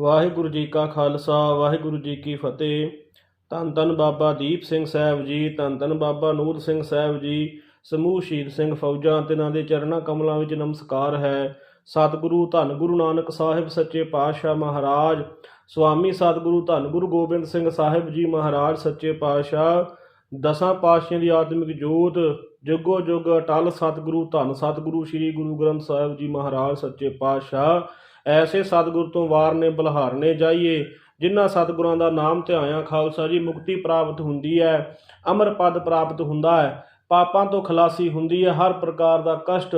ਵਾਹਿਗੁਰੂ ਜੀ ਕਾ ਖਾਲਸਾ, ਵਾਹਿਗੁਰੂ ਜੀ ਕੀ ਫਤਿਹ। ਧੰਨ ਧੰਨ ਬਾਬਾ ਦੀਪ ਸਿੰਘ ਸਾਹਿਬ ਜੀ, ਧੰਨ ਧੰਨ ਬਾਬਾ ਨੂਰ ਸਿੰਘ ਸਾਹਿਬ ਜੀ। ਸਮੂਹ ਸ਼ਹੀਦ ਸਿੰਘ ਫੌਜਾਂ ਤਿਨਾਂ ਦੇ ਚਰਨਾਂ ਕਮਲਾਂ ਵਿੱਚ ਨਮਸਕਾਰ ਹੈ। ਸਤਿਗੁਰੂ ਧੰਨ ਗੁਰੂ ਨਾਨਕ ਸਾਹਿਬ ਸੱਚੇ ਪਾਤਸ਼ਾਹ ਮਹਾਰਾਜ। ਸੁਆਮੀ ਸਤਿਗੁਰੂ ਧੰਨ ਗੁਰੂ ਗੋਬਿੰਦ ਸਿੰਘ ਸਾਹਿਬ ਜੀ ਮਹਾਰਾਜ ਸੱਚੇ ਪਾਤਸ਼ਾਹ। ਦਸਾਂ ਪਾਤਸ਼ਾਹਾਂ ਦੀ ਆਤਮਿਕ ਜੋਤ। ਜੁਗੋ ਜੁਗ ਅਟਲ ਸਤਿਗੁਰੂ ਧੰਨ ਸਤਿਗੁਰੂ ਸ੍ਰੀ ਗੁਰੂ ਗ੍ਰੰਥ ਸਾਹਿਬ ਜੀ ਮਹਾਰਾਜ ਸੱਚੇ ਪਾਤਸ਼ਾਹ। ਐਸੇ ਸਤਿਗੁਰ ਤੋਂ ਵਾਰ ਨੇ ਬਲਹਾਰਨੇ ਜਾਈਏ, ਜਿਨ੍ਹਾਂ ਸਤਿਗੁਰਾਂ ਦਾ ਨਾਮ ਧਿਆਇਆ ਖਾਲਸਾ ਜੀ, ਮੁਕਤੀ ਪ੍ਰਾਪਤ ਹੁੰਦੀ ਹੈ ਅਮਰ ਪਦ ਪ੍ਰਾਪਤ ਹੁੰਦਾ ਹੈ ਪਾਪਾਂ ਤੋਂ ਖਲਾਸੀ ਹੁੰਦੀ ਹੈ ਹਰ ਪ੍ਰਕਾਰ ਦਾ ਕਸ਼ਟ,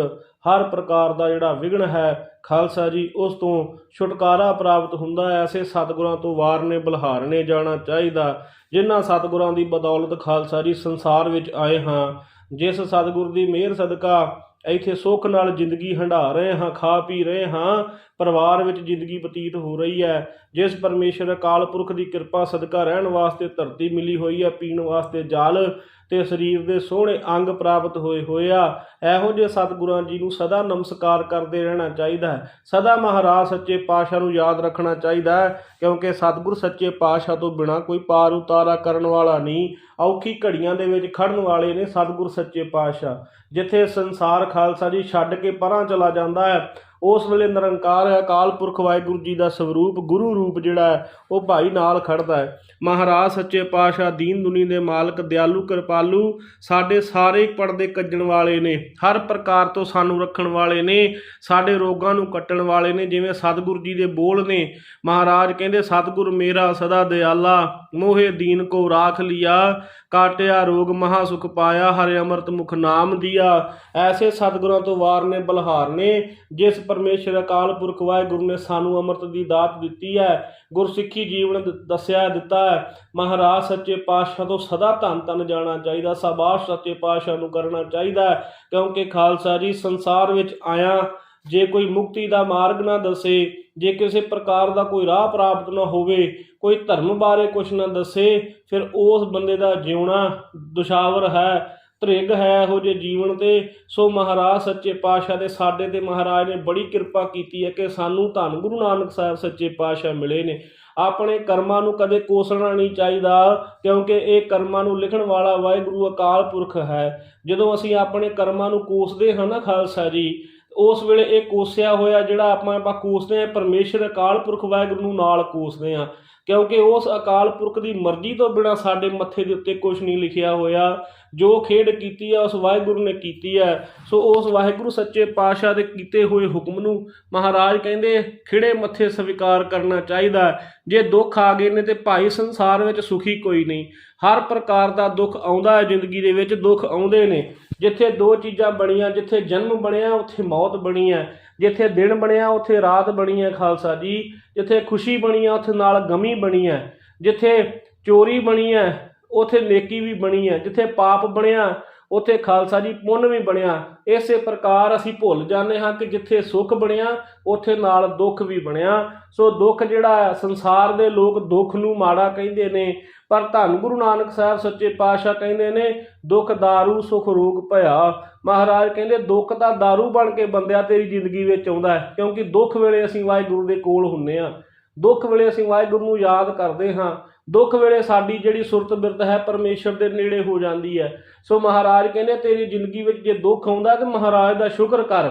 ਹਰ ਪ੍ਰਕਾਰ ਦਾ ਜਿਹੜਾ ਵਿਗਣ ਹੈ ਖਾਲਸਾ ਜੀ, ਉਸ ਤੋਂ ਛੁਟਕਾਰਾ ਪ੍ਰਾਪਤ ਹੁੰਦਾ ਹੈ ਐਸੇ ਸਤਿਗੁਰਾਂ ਤੋਂ ਵਾਰਨੇ ਬਲਹਾਰਨੇ ਜਾਣਾ ਚਾਹੀਦਾ, ਜਿਨ੍ਹਾਂ ਸਤਿਗੁਰਾਂ ਦੀ ਬਦੌਲਤ ਖਾਲਸਾ ਜੀ ਸੰਸਾਰ ਵਿੱਚ ਆਏ ਹਾਂ, ਜਿਸ ਸਤਿਗੁਰ ਦੀ ਮਿਹਰ ਸਦਕਾ, ਇੱਥੇ ਸੁੱਖ ਨਾਲ ਜ਼ਿੰਦਗੀ ਹੰਢਾ ਰਹੇ ਹਾਂ, ਖਾ ਪੀ ਰਹੇ ਹਾਂ ਪਰਿਵਾਰ ਵਿੱਚ ਜ਼ਿੰਦਗੀ ਬਤੀਤ ਹੋ ਰਹੀ ਹੈ, ਜਿਸ ਪਰਮੇਸ਼ਰ ਅਕਾਲ ਪੁਰਖ ਦੀ ਕਿਰਪਾ ਸਦਕਾ ਰਹਿਣ ਵਾਸਤੇ ਧਰਤੀ ਮਿਲੀ ਹੋਈ ਹੈ ਪੀਣ ਵਾਸਤੇ ਜਲ ਤੇ ਸਰੀਰ ਦੇ ਸੋਹਣੇ ਅੰਗ ਪ੍ਰਾਪਤ ਹੋਏ ਹੋਏ ਆ। ਇਹੋ ਜਿਹੇ ਸਤਿਗੁਰਾਂ ਜੀ ਨੂੰ ਸਦਾ ਨਮਸਕਾਰ ਕਰਦੇ ਰਹਿਣਾ ਚਾਹੀਦਾ ਹੈ। ਸਦਾ ਮਹਾਰਾਜ ਸੱਚੇ ਪਾਤਸ਼ਾਹ ਨੂੰ ਯਾਦ ਰੱਖਣਾ ਚਾਹੀਦਾ ਹੈ, ਕਿਉਂਕਿ ਸਤਿਗੁਰ ਸੱਚੇ ਪਾਤਸ਼ਾਹ ਤੋਂ ਬਿਨਾ ਕੋਈ ਪਾਰ ਉਤਾਰਾ ਕਰਨ ਵਾਲਾ ਨਹੀਂ। ਔਖੀ ਘੜੀਆਂ ਦੇ ਵਿੱਚ ਖੜਨ ਵਾਲੇ ਨੇ ਸਤਿਗੁਰ ਸੱਚੇ ਪਾਤਸ਼ਾਹ। ਜਿੱਥੇ ਸੰਸਾਰ ਖਾਲਸਾ ਜੀ ਛੱਡ ਕੇ ਪਰਾਂ ਚਲਾ ਜਾਂਦਾ ਹੈ ਉਸ ਵੇਲੇ ਨਿਰੰਕਾਰ ਹੈ, ਅਕਾਲ ਪੁਰਖ ਵਾਹਿਗੁਰੂ ਜੀ ਦਾ ਸਵਰੂਪ ਗੁਰੂ ਰੂਪ ਜਿਹੜਾ ਹੈ, ਉਹ ਭਾਈ ਨਾਲ ਖੜਦਾ ਹੈ। ਮਹਾਰਾਜ ਸੱਚੇ ਪਾਤਸ਼ਾਹ, ਦੀਨ ਦੁਨੀ ਦੇ ਮਾਲਕ, ਦਿਆਲੂ, ਕਿਰਪਾਲੂ, ਸਾਡੇ ਸਾਰੇ ਪਰਦੇ ਕੱਜਣ ਵਾਲੇ ਨੇ, ਹਰ ਪ੍ਰਕਾਰ ਤੋਂ ਸਾਨੂੰ ਰੱਖਣ ਵਾਲੇ ਨੇ, ਸਾਡੇ ਰੋਗਾਂ ਨੂੰ ਕੱਟਣ ਵਾਲੇ ਨੇ, ਜਿਵੇਂ ਸਤਿਗੁਰੂ ਜੀ ਦੇ ਬੋਲ ਨੇ। ਮਹਾਰਾਜ ਕਹਿੰਦੇ, ਸਤਿਗੁਰ ਮੇਰਾ ਸਦਾ ਦਿਆਲਾ, ਮੋਹੇ ਦੀਨ ਕੋ ਰਾਖ ਲਿਆ, ਕਾਟਿਆ ਰੋਗ ਮਹਾ ਸੁਖ ਪਾਇਆ, ਹਰਿ ਅੰਮ੍ਰਿਤ ਮੁਖ ਨਾਮ ਦਿਆ। ਐਸੇ ਸਤਿਗੁਰਾਂ ਤੋਂ ਵਾਰ ਨੇ, ਬਲਹਾਰ ਨੇ, ਜਿਸ ਪਰਮੇਸ਼ਰ ਅਕਾਲ ਪੁਰਖ ਵਾਹਿਗੁਰੂ ਨੇ ਸਾਨੂੰ ਅੰਮ੍ਰਿਤ ਦੀ ਦਾਤ ਦਿੱਤੀ ਹੈ, ਗੁਰਸਿੱਖੀ ਜੀਵਨ ਦੱਸਿਆ ਦਿੱਤਾ ਹੈ। ਮਹਾਰਾਜ ਸੱਚੇ ਪਾਤਸ਼ਾਹ ਤੋਂ ਸਦਾ ਧੰਨ ਧੰਨ ਜਾਣਾ ਚਾਹੀਦਾ, ਸਾਬਾਸ਼ ਸੱਚੇ ਪਾਤਸ਼ਾਹ ਨੂੰ ਕਰਨਾ ਚਾਹੀਦਾ ਕਿਉਂਕਿ ਖਾਲਸਾ ਜੀ ਸੰਸਾਰ ਵਿੱਚ ਆਇਆ, ਜੇ ਕੋਈ ਮੁਕਤੀ ਦਾ ਮਾਰਗ ਨਾ ਦੱਸੇ, ਜੇ ਕਿਸੇ ਪ੍ਰਕਾਰ ਦਾ ਕੋਈ ਰਾਹ ਪ੍ਰਾਪਤ ਨਾ ਹੋਵੇ, ਕੋਈ ਧਰਮ ਬਾਰੇ ਕੁਝ ਨਾ ਦੱਸੇ, ਫਿਰ ਉਸ ਬੰਦੇ ਦਾ ਜਿਉਣਾ ਦੁਸ਼ਾਵਰ ਹੈ। ਤ੍ਰਿਗ ਹੈ ਇਹੋ ਜਿਹੇ ਜੀਵਨ ਤੇ। ਸੋ ਮਹਾਰਾਜ, ਸੱਚੇ ਪਾਤਸ਼ਾਹ ਦੇ ਸਾਡੇ ਤੇ ਮਹਾਰਾਜ ਨੇ ਬੜੀ ਕਿਰਪਾ ਕੀਤੀ ਹੈ ਕਿ ਸਾਨੂੰ ਧੰਨ ਗੁਰੂ ਨਾਨਕ ਸਾਹਿਬ ਸੱਚੇ ਪਾਤਸ਼ਾਹ ਮਿਲੇ ਨੇ। ਆਪਣੇ ਕਰਮਾਂ ਨੂੰ ਕਦੇ ਕੋਸਣਾ ਨਹੀਂ ਚਾਹੀਦਾ, ਕਿਉਂਕਿ ਇਹ ਕਰਮਾਂ ਨੂੰ ਲਿਖਣ ਵਾਲਾ ਵਾਹਿਗੁਰੂ ਅਕਾਲ ਪੁਰਖ ਹੈ। ਜਦੋਂ ਅਸੀਂ ਆਪਣੇ ਕਰਮਾਂ ਨੂੰ ਕੋਸਦੇ ਹਾਂ ਨਾ ਖਾਲਸਾ ਜੀ ਉਸ ਵੇਲੇ ਇਹ ਕੋਸਿਆ ਹੋਇਆ ਜਿਹੜਾ ਆਪਾਂ ਆਪਾਂ ਕੋਸਦੇ ਆ ਪਰਮੇਸ਼ਰ ਅਕਾਲ ਪੁਰਖ ਵਾਹਿਗੁਰੂ ਨੂੰ ਨਾਲ ਕੋਸਦੇ ਆ ਕਿਉਂਕਿ ਉਸ ਅਕਾਲ ਪੁਰਖ ਦੀ ਮਰਜ਼ੀ ਤੋਂ ਬਿਨਾ ਸਾਡੇ ਮੱਥੇ ਦੇ ਉੱਤੇ ਕੁਝ ਨਹੀਂ ਲਿਖਿਆ ਹੋਇਆ। ਜੋ ਖੇਡ ਕੀਤੀ ਹੈ, ਉਸ ਵਾਹਿਗੁਰੂ ਨੇ ਕੀਤੀ ਹੈ। ਸੋ ਉਸ ਵਾਹਿਗੁਰੂ ਸੱਚੇ ਪਾਤਸ਼ਾਹ ਦੇ ਕੀਤੇ ਹੋਏ ਹੁਕਮ ਨੂੰ ਮਹਾਰਾਜ ਕਹਿੰਦੇ ਖਿੜੇ ਮੱਥੇ ਸਵੀਕਾਰ ਕਰਨਾ ਚਾਹੀਦਾ ਜੇ ਦੁੱਖ ਆ ਗਏ ਨੇ ਤੇ ਭਾਈ ਸੰਸਾਰ ਵਿੱਚ ਸੁਖੀ ਕੋਈ ਨਹੀਂ। ਹਰ ਪ੍ਰਕਾਰ ਦਾ ਦੁੱਖ ਆਉਂਦਾ ਹੈ ਜ਼ਿੰਦਗੀ ਦੇ ਵਿੱਚ, ਦੁੱਖ ਆਉਂਦੇ ਨੇ। ਜਿੱਥੇ ਦੋ ਚੀਜ਼ਾਂ ਬਣੀਆਂ ਜਿੱਥੇ ਜਨਮ ਬਣਿਆ ਉੱਥੇ ਮੌਤ ਬਣੀ ਹੈ। ਜਿੱਥੇ ਦਿਨ ਬਣਿਆ ਉੱਥੇ ਰਾਤ ਬਣੀ ਹੈ ਖਾਲਸਾ ਜੀ। ਜਿੱਥੇ ਖੁਸ਼ੀ ਬਣੀ ਹੈ ਉੱਥੇ ਨਾਲ ਗਮੀ ਬਣੀ ਹੈ। ਜਿੱਥੇ ਚੋਰੀ ਬਣੀ ਹੈ ਉੱਥੇ ਨੇਕੀ ਵੀ ਬਣੀ ਹੈ। ਜਿੱਥੇ ਪਾਪ ਬਣਿਆ ਉੱਥੇ ਖਾਲਸਾ ਜੀ ਪੁੰਨ ਵੀ ਬਣਿਆ। ਇਸੇ ਪ੍ਰਕਾਰ ਅਸੀਂ ਭੁੱਲ ਜਾਂਦੇ ਹਾਂ ਕਿ ਜਿੱਥੇ ਸੁੱਖ ਬਣਿਆ ਉੱਥੇ ਨਾਲ ਦੁੱਖ ਵੀ ਬਣਿਆ। ਸੋ ਦੁੱਖ ਜਿਹੜਾ ਹੈ, ਸੰਸਾਰ ਦੇ ਲੋਕ ਦੁੱਖ ਨੂੰ ਮਾੜਾ ਕਹਿੰਦੇ ਨੇ। ਪਰ ਧੰਨ ਗੁਰੂ ਨਾਨਕ ਸਾਹਿਬ ਸੱਚੇ ਪਾਤਸ਼ਾਹ ਕਹਿੰਦੇ ਨੇ ਦੁੱਖ दारू ਸੁਖ ਰੋਗ ਭਇਆ ਮਹਾਰਾਜ ਕਹਿੰਦੇ ਦੁੱਖ ਤਾਂ दारू ਬਣ ਕੇ ਬੰਦਿਆ ਤੇਰੀ ਜ਼ਿੰਦਗੀ ਵਿੱਚ ਆਉਂਦਾ ਹੈ ਕਿਉਂਕਿ ਦੁੱਖ ਵੇਲੇ ਅਸੀਂ ਵਾਹਿਗੁਰੂ ਦੇ ਕੋਲ ਹੁੰਨੇ ਆ ਦੁੱਖ ਵੇਲੇ ਅਸੀਂ ਵਾਹਿਗੁਰੂ ਨੂੰ ਯਾਦ ਕਰਦੇ ਹਾਂ ਦੁੱਖ ਵੇਲੇ ਸਾਡੀ ਜਿਹੜੀ ਸੁਰਤ ਬਿਰਤ ਹੈ ਪਰਮੇਸ਼ਰ ਦੇ ਨੇੜੇ ਹੋ ਜਾਂਦੀ ਹੈ ਸੋ ਮਹਾਰਾਜ ਕਹਿੰਦੇ ਤੇਰੀ ਜ਼ਿੰਦਗੀ ਵਿੱਚ ਜੇ ਦੁੱਖ ਆਉਂਦਾ ਤੇ ਮਹਾਰਾਜ ਦਾ ਸ਼ੁਕਰ ਕਰ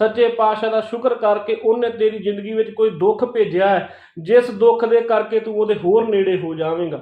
ਸੱਚੇ ਪਾਤਸ਼ਾਹ ਦਾ ਸ਼ੁਕਰ ਕਰਕੇ ਉਹਨੇ ਤੇਰੀ ਜ਼ਿੰਦਗੀ ਵਿੱਚ ਕੋਈ ਦੁੱਖ ਭੇਜਿਆ ਹੈ ਜਿਸ ਦੁੱਖ ਦੇ ਕਰਕੇ ਤੂੰ ਉਹਦੇ ਹੋਰ ਨੇੜੇ ਹੋ ਜਾਵੇਂਗਾ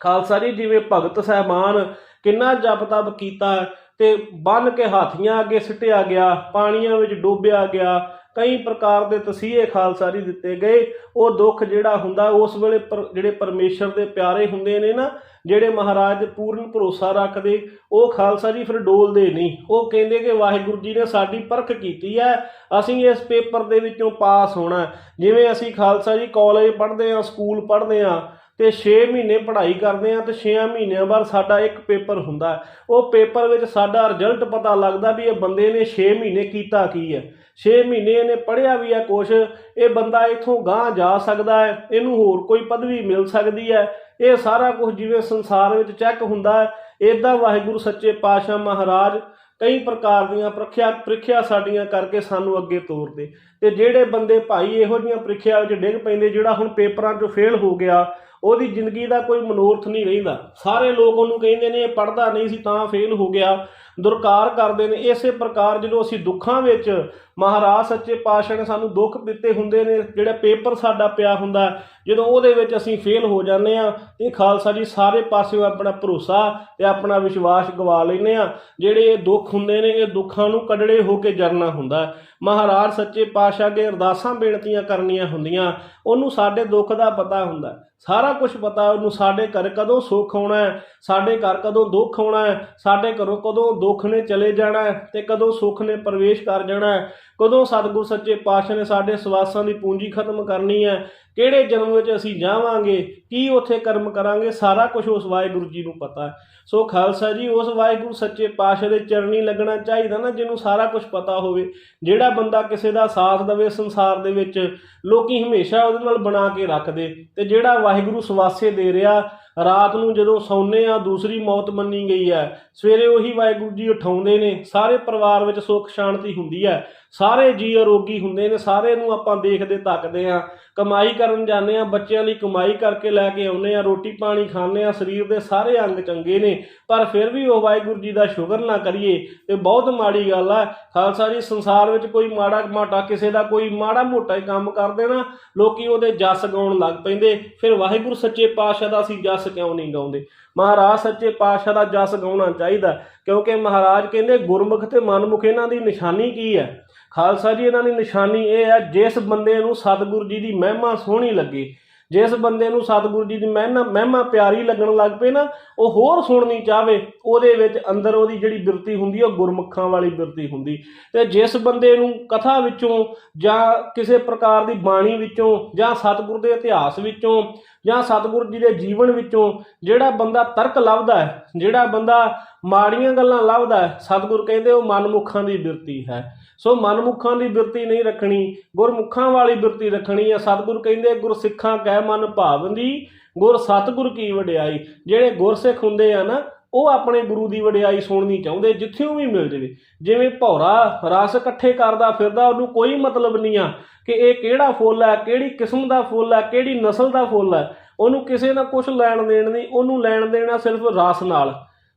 ਖਾਲਸਾ ਜੀ, ਜਿਵੇਂ ਭਗਤ ਸਹਿਬਾਨ ਕਿੰਨਾ ਜਪ ਤਪ ਕੀਤਾ ਤੇ ਬੰਨ ਕੇ ਹਾਥੀਆਂ ਅੱਗੇ ਸਿੱਟਿਆ ਗਿਆ, ਪਾਣੀਆਂ ਵਿੱਚ ਡੋਬਿਆ ਗਿਆ, ਕਈ ਪ੍ਰਕਾਰ ਦੇ ਤਸੀਹੇ ਖਾਲਸਾ ਜੀ ਦਿੱਤੇ ਗਏ। ਉਹ ਦੁੱਖ ਜਿਹੜਾ ਹੁੰਦਾ, ਉਸ ਵੇਲੇ ਪਰ- ਜਿਹੜੇ ਪਰਮੇਸ਼ਰ ਦੇ ਪਿਆਰੇ ਹੁੰਦੇ ਨੇ ਨਾ, ਜਿਹੜੇ ਮਹਾਰਾਜ ਦੇ ਪੂਰਨ ਭਰੋਸਾ ਰੱਖਦੇ, ਉਹ ਖਾਲਸਾ ਜੀ ਫਿਰ ਡੋਲਦੇ ਨਹੀਂ। ਉਹ ਕਹਿੰਦੇ ਕਿ ਵਾਹਿਗੁਰੂ ਜੀ ਨੇ ਸਾਡੀ ਪਰਖ ਕੀਤੀ ਹੈ, ਅਸੀਂ ਇਸ ਪੇਪਰ ਦੇ ਵਿੱਚੋਂ ਪਾਸ ਹੋਣਾ। ਜਿਵੇਂ ਅਸੀਂ ਖਾਲਸਾ ਜੀ ਕਾਲਜ ਪੜ੍ਹਦੇ ਆ ਸਕੂਲ ਪੜ੍ਹਦੇ ਆ ਤੇ 6 ਮਹੀਨੇ ਪੜ੍ਹਾਈ ਕਰਦੇ ਆ ਤੇ 6 ਮਹੀਨਿਆਂ ਬਾਅਦ ਸਾਡਾ ਇੱਕ ਪੇਪਰ ਹੁੰਦਾ ਉਹ ਪੇਪਰ ਵਿੱਚ ਸਾਡਾ ਰਿਜ਼ਲਟ ਪਤਾ ਲੱਗਦਾ ਵੀ ਇਹ ਬੰਦੇ ਨੇ 6 ਮਹੀਨੇ ਕੀਤਾ ਕੀ ਹੈ। 6 ਮਹੀਨੇ ਇਹਨੇ ਪੜ੍ਹਿਆ ਵੀ ਹੈ ਕੁਛ, ਇਹ ਬੰਦਾ ਇਥੋਂ ਗਾਂ ਜਾ ਸਕਦਾ ਹੈ, ਇਹਨੂੰ ਹੋਰ ਕੋਈ ਪਦਵੀ ਮਿਲ ਸਕਦੀ ਹੈ। ਇਹ ਸਾਰਾ ਕੁਝ ਜਿਵੇਂ ਸੰਸਾਰ ਵਿੱਚ ਚੈੱਕ ਹੁੰਦਾ ਹੈ। ਇਦਾਂ ਵਾਹਿਗੁਰੂ ਸੱਚੇ ਪਾਤਸ਼ਾਹ ਮਹਾਰਾਜ ਕਈ ਪ੍ਰਕਾਰ ਦੀਆਂ ਪ੍ਰੀਖਿਆ ਪ੍ਰੀਖਿਆ ਸਾਡੀਆਂ ਕਰਕੇ ਸਾਨੂੰ ਅੱਗੇ ਤੋਰਦੇ। ਤੇ ਜਿਹੜੇ ਬੰਦੇ ਭਾਈ ਇਹੋ ਜਿਹੀਆਂ ਪ੍ਰੀਖਿਆ ਵਿੱਚ ਡਿੱਗ ਪੈਂਦੇ, ਜਿਹੜਾ ਹੁਣ ਪੇਪਰਾਂ 'ਚੋਂ ਫੇਲ ਹੋ ਗਿਆ, ਉਹਦੀ ਜ਼ਿੰਦਗੀ ਦਾ ਕੋਈ ਮਨੋਰਥ ਨਹੀਂ ਰਹਿੰਦਾ। ਸਾਰੇ ਲੋਕ ਉਹਨੂੰ ਕਹਿੰਦੇ ਨੇ, ਇਹ ਪੜਦਾ ਨਹੀਂ ਸੀ ਤਾਂ ਫੇਲ ਹੋ ਗਿਆ। ਦੁਰਕਾਰ ਕਰਦੇ ਨੇ। ਇਸੇ ਪ੍ਰਕਾਰ ਜਦੋਂ ਅਸੀਂ ਦੁੱਖਾਂ ਵਿੱਚ ਮਹਾਰਾਜ ਸੱਚੇ ਪਾਤਸ਼ਾਹ ਨੇ ਸਾਨੂੰ ਦੁੱਖ ਦਿੱਤੇ ਹੁੰਦੇ ਨੇ, ਜਿਹੜਾ ਪੇਪਰ ਸਾਡਾ ਪਿਆ ਹੁੰਦਾ ਜਦੋਂ ਉਹਦੇ ਵਿੱਚ ਅਸੀਂ ਫੇਲ ਹੋ ਜਾਂਦੇ ਆ ਇਹ ਖਾਲਸਾ ਜੀ ਸਾਰੇ ਪਾਸਿਓਂ ਆਪਣਾ ਭਰੋਸਾ ਤੇ ਆਪਣਾ ਵਿਸ਼ਵਾਸ ਗਵਾ ਲੈਂਦੇ ਆ ਜਿਹੜੇ ਇਹ ਦੁੱਖ ਹੁੰਦੇ ਨੇ, ਇਹ ਦੁੱਖਾਂ ਨੂੰ ਕੱਢੜੇ ਹੋ ਕੇ ਜਰਨਾ ਹੁੰਦਾ ਮਹਾਰਾਜ ਸੱਚੇ ਪਾਤਸ਼ਾਹ ਅੱਗੇ ਅਰਦਾਸਾਂ ਬੇਨਤੀਆਂ ਕਰਨੀਆਂ ਹੁੰਦੀਆਂ। ਉਹਨੂੰ ਸਾਡੇ ਦੁੱਖ ਦਾ ਪਤਾ ਹੁੰਦਾ ਸਾਰਾ ਕੁਝ ਪਤਾ ਉਹਨੂੰ ਸਾਡੇ ਘਰ ਕਦੋਂ ਸੁੱਖ ਆਉਣਾ ਸਾਡੇ ਘਰ ਕਦੋਂ ਦੁੱਖ ਆਉਣਾ ਸਾਡੇ ਘਰੋਂ ਕਦੋਂ ਦੁੱਖ ਨੇ ਚਲੇ ਜਾਣਾ ਹੈ ਤੇ ਕਦੋਂ ਸੁੱਖ ਨੇ ਪ੍ਰਵੇਸ਼ ਕਰ ਜਾਣਾ ਕਦੋਂ ਸਤਿਗੁਰ ਸੱਚੇ ਪਾਤਸ਼ਾਹ ਨੇ ਸਾਡੇ ਸਵਾਸਾਂ ਦੀ ਪੂੰਜੀ ਖਤਮ ਕਰਨੀ ਹੈ? ਕਿਹੜੇ ਜਨਮ ਵਿੱਚ ਅਸੀਂ ਜਾਵਾਂਗੇ? ਕੀ ਉੱਥੇ ਕਰਮ ਕਰਾਂਗੇ? ਸਾਰਾ ਕੁਝ ਉਸ ਵਾਹਿਗੁਰੂ ਜੀ ਨੂੰ ਪਤਾ ਹੈ। ਸੋ ਖਾਲਸਾ ਜੀ, ਉਸ ਵਾਹਿਗੁਰੂ ਸੱਚੇ ਪਾਤਸ਼ਾਹ ਦੇ ਚਰਨੀ ਲੱਗਣਾ ਚਾਹੀਦਾ ਨਾ, ਜਿਹਨੂੰ ਸਾਰਾ ਕੁਝ ਪਤਾ ਹੋਵੇ। ਜਿਹੜਾ ਬੰਦਾ ਕਿਸੇ ਦਾ ਸਾਥ ਦੇਵੇ ਸੰਸਾਰ ਦੇ ਵਿੱਚ, ਲੋਕੀ ਹਮੇਸ਼ਾ ਉਹਦੇ ਨਾਲ ਬਣਾ ਕੇ ਰੱਖਦੇ। ਤੇ ਜਿਹੜਾ ਵਾਹਿਗੁਰੂ ਸਵਾਸੇ ਦੇ ਰਿਹਾ ਰਾਤ ਨੂੰ ਜਦੋਂ ਸੌਂਦੇ ਆ ਦੂਸਰੀ ਮੌਤ ਮੰਨੀ ਗਈ ਹੈ। ਸਵੇਰੇ ਉਹੀ ਵਾਹਿਗੁਰੂ ਜੀ ਉਠਾਉਂਦੇ ਨੇ। ਸਾਰੇ ਪਰਿਵਾਰ ਵਿੱਚ ਸੁੱਖ ਸ਼ਾਂਤੀ ਹੁੰਦੀ ਹੈ। ਸਾਰੇ ਜੀ ਅਰੋਗੀ ਹੁੰਦੇ ਨੇ। ਸਾਰੇ ਨੂੰ ਆਪਾਂ ਦੇਖਦੇ, ਤੱਕਦੇ ਆ ਕਮਾਈ ਕਰਨ ਜਾਂਦੇ ਆ ਬੱਚਿਆਂ ਲਈ ਕਮਾਈ ਕਰਕੇ ਲੈ ਕੇ ਆਉਂਦੇ ਆ ਰੋਟੀ ਪਾਣੀ ਖਾਂਦੇ ਆ ਸਰੀਰ ਦੇ ਸਾਰੇ ਅੰਗ ਚੰਗੇ ਨੇ। ਪਰ ਫਿਰ ਵੀ ਉਹ ਵਾਹਿਗੁਰੂ ਜੀ ਦਾ ਸ਼ੁਕਰ ਨਾ ਕਰੀਏ। ਤੇ ਬਹੁਤ ਮਾੜੀ ਗੱਲ ਆ ਖਾਲਸਾ ਜੀ, ਸੰਸਾਰ ਵਿੱਚ ਕੋਈ ਮਾੜਾ ਮਾਟਾ ਕਿਸੇ ਦਾ ਕੋਈ ਮਾੜਾ ਮੋਟਾ ਹੀ ਕੰਮ ਕਰਦੇ ਨਾ ਲੋਕੀ ਉਹਦੇ ਜਸ ਗਾਉਣ ਲੱਗ ਪੈਂਦੇ। ਫਿਰ ਵਾਹਿਗੁਰੂ ਸੱਚੇ ਪਾਤਸ਼ਾਹ ਦਾ ਅਸੀਂ ਜਸ ਕਿਉਂ ਨਹੀਂ ਗਾਉਂਦੇ? ਮਹਾਰਾਜ ਸੱਚੇ ਪਾਤਸ਼ਾਹ ਦਾ ਜਸ ਗਾਉਣਾ ਚਾਹੀਦਾ ਕਿਉਂਕਿ ਮਹਾਰਾਜ ਕਹਿੰਦੇ ਗੁਰਮੁਖ ਤੇ ਮਨਮੁਖ ਇਹਨਾਂ ਦੀ ਨਿਸ਼ਾਨੀ ਕੀ ਹੈ? ਖਾਲਸਾ ਜੀ, ਇਹਨਾਂ ਦੀ ਨਿਸ਼ਾਨੀ ਇਹ ਹੈ, ਜਿਸ ਬੰਦੇ ਨੂੰ ਸਤਿਗੁਰੂ ਜੀ ਦੀ ਮਹਿਮਾ ਸੋਹਣੀ ਲੱਗੇ ਜਿਸ ਬੰਦੇ ਨੂੰ ਸਤਿਗੁਰੂ ਜੀ ਦੀ ਮਹਿਮਾ ਮਹਿਮਾ ਪਿਆਰੀ ਲੱਗਣ ਲੱਗ ਪਏ ਨਾ, ਉਹ ਹੋਰ ਸੁਣਨੀ ਚਾਹਵੇ, ਉਹਦੇ ਵਿੱਚ ਅੰਦਰ ਉਹਦੀ ਜਿਹੜੀ ਬਿਰਤੀ ਹੁੰਦੀ ਉਹ ਗੁਰਮੁਖਾਂ ਵਾਲੀ ਬਿਰਤੀ ਹੁੰਦੀ। ਤੇ ਜਿਸ ਬੰਦੇ ਨੂੰ ਕਥਾ ਵਿੱਚੋਂ ਜਾਂ ਕਿਸੇ ਪ੍ਰਕਾਰ ਦੀ ਬਾਣੀ ਵਿੱਚੋਂ ਜਾਂ ਸਤਿਗੁਰ ਦੇ ਇਤਿਹਾਸ ਵਿੱਚੋਂ ਜਾਂ ਸਤਿਗੁਰੂ ਜੀ ਦੇ ਜੀਵਨ ਵਿੱਚੋਂ ਜਿਹੜਾ ਬੰਦਾ ਤਰਕ ਲੱਭਦਾ ਹੈ, ਜਿਹੜਾ ਬੰਦਾ ਮਾੜੀਆਂ ਗੱਲਾਂ ਲੱਭਦਾ ਹੈ, ਸਤਿਗੁਰ ਕਹਿੰਦੇ ਉਹ ਮਨਮੁਖਾਂ ਦੀ ਬਿਰਤੀ ਹੈ। ਸੋ ਮਨਮੁਖਾਂ ਦੀ ਬਿਰਤੀ ਨਹੀਂ ਰੱਖਣੀ, ਗੁਰਮੁਖਾਂ ਵਾਲੀ ਬਿਰਤੀ ਰੱਖਣੀ ਹੈ ਸਤਿਗੁਰ ਕਹਿੰਦੇ, ਗੁਰਸਿੱਖਾਂ ਕਹਿ ਮਨ ਭਾਵੰਦੀ, ਗੁਰ ਸਤਿਗੁਰ ਕੀ ਵਡਿਆਈ? ਜਿਹੜੇ ਗੁਰਸਿੱਖ ਹੁੰਦੇ ਆ ਨਾ, ਉਹ ਆਪਣੇ ਗੁਰੂ ਦੀ ਵਡਿਆਈ ਸੁਣਨੀ ਚਾਹੁੰਦੇ, ਜਿੱਥੋਂ ਵੀ ਮਿਲ ਜਾਵੇ। ਜਿਵੇਂ ਭੌਰਾ ਰਸ ਇਕੱਠੇ ਕਰਦਾ ਫਿਰਦਾ, ਉਹਨੂੰ ਕੋਈ ਮਤਲਬ ਨਹੀਂ ਆ ਕਿ ਇਹ ਕਿਹੜਾ ਫੁੱਲ ਹੈ, ਕਿਹੜੀ ਕਿਸਮ ਦਾ ਫੁੱਲ ਹੈ, ਕਿਹੜੀ ਨਸਲ ਦਾ ਫੁੱਲ ਹੈ। ਉਹਨੂੰ ਕਿਸੇ ਨਾਲ ਕੁਝ ਲੈਣ ਦੇਣ ਨਹੀਂ, ਉਹਨੂੰ ਲੈਣ ਦੇਣਾ ਸਿਰਫ ਰਸ ਨਾਲ।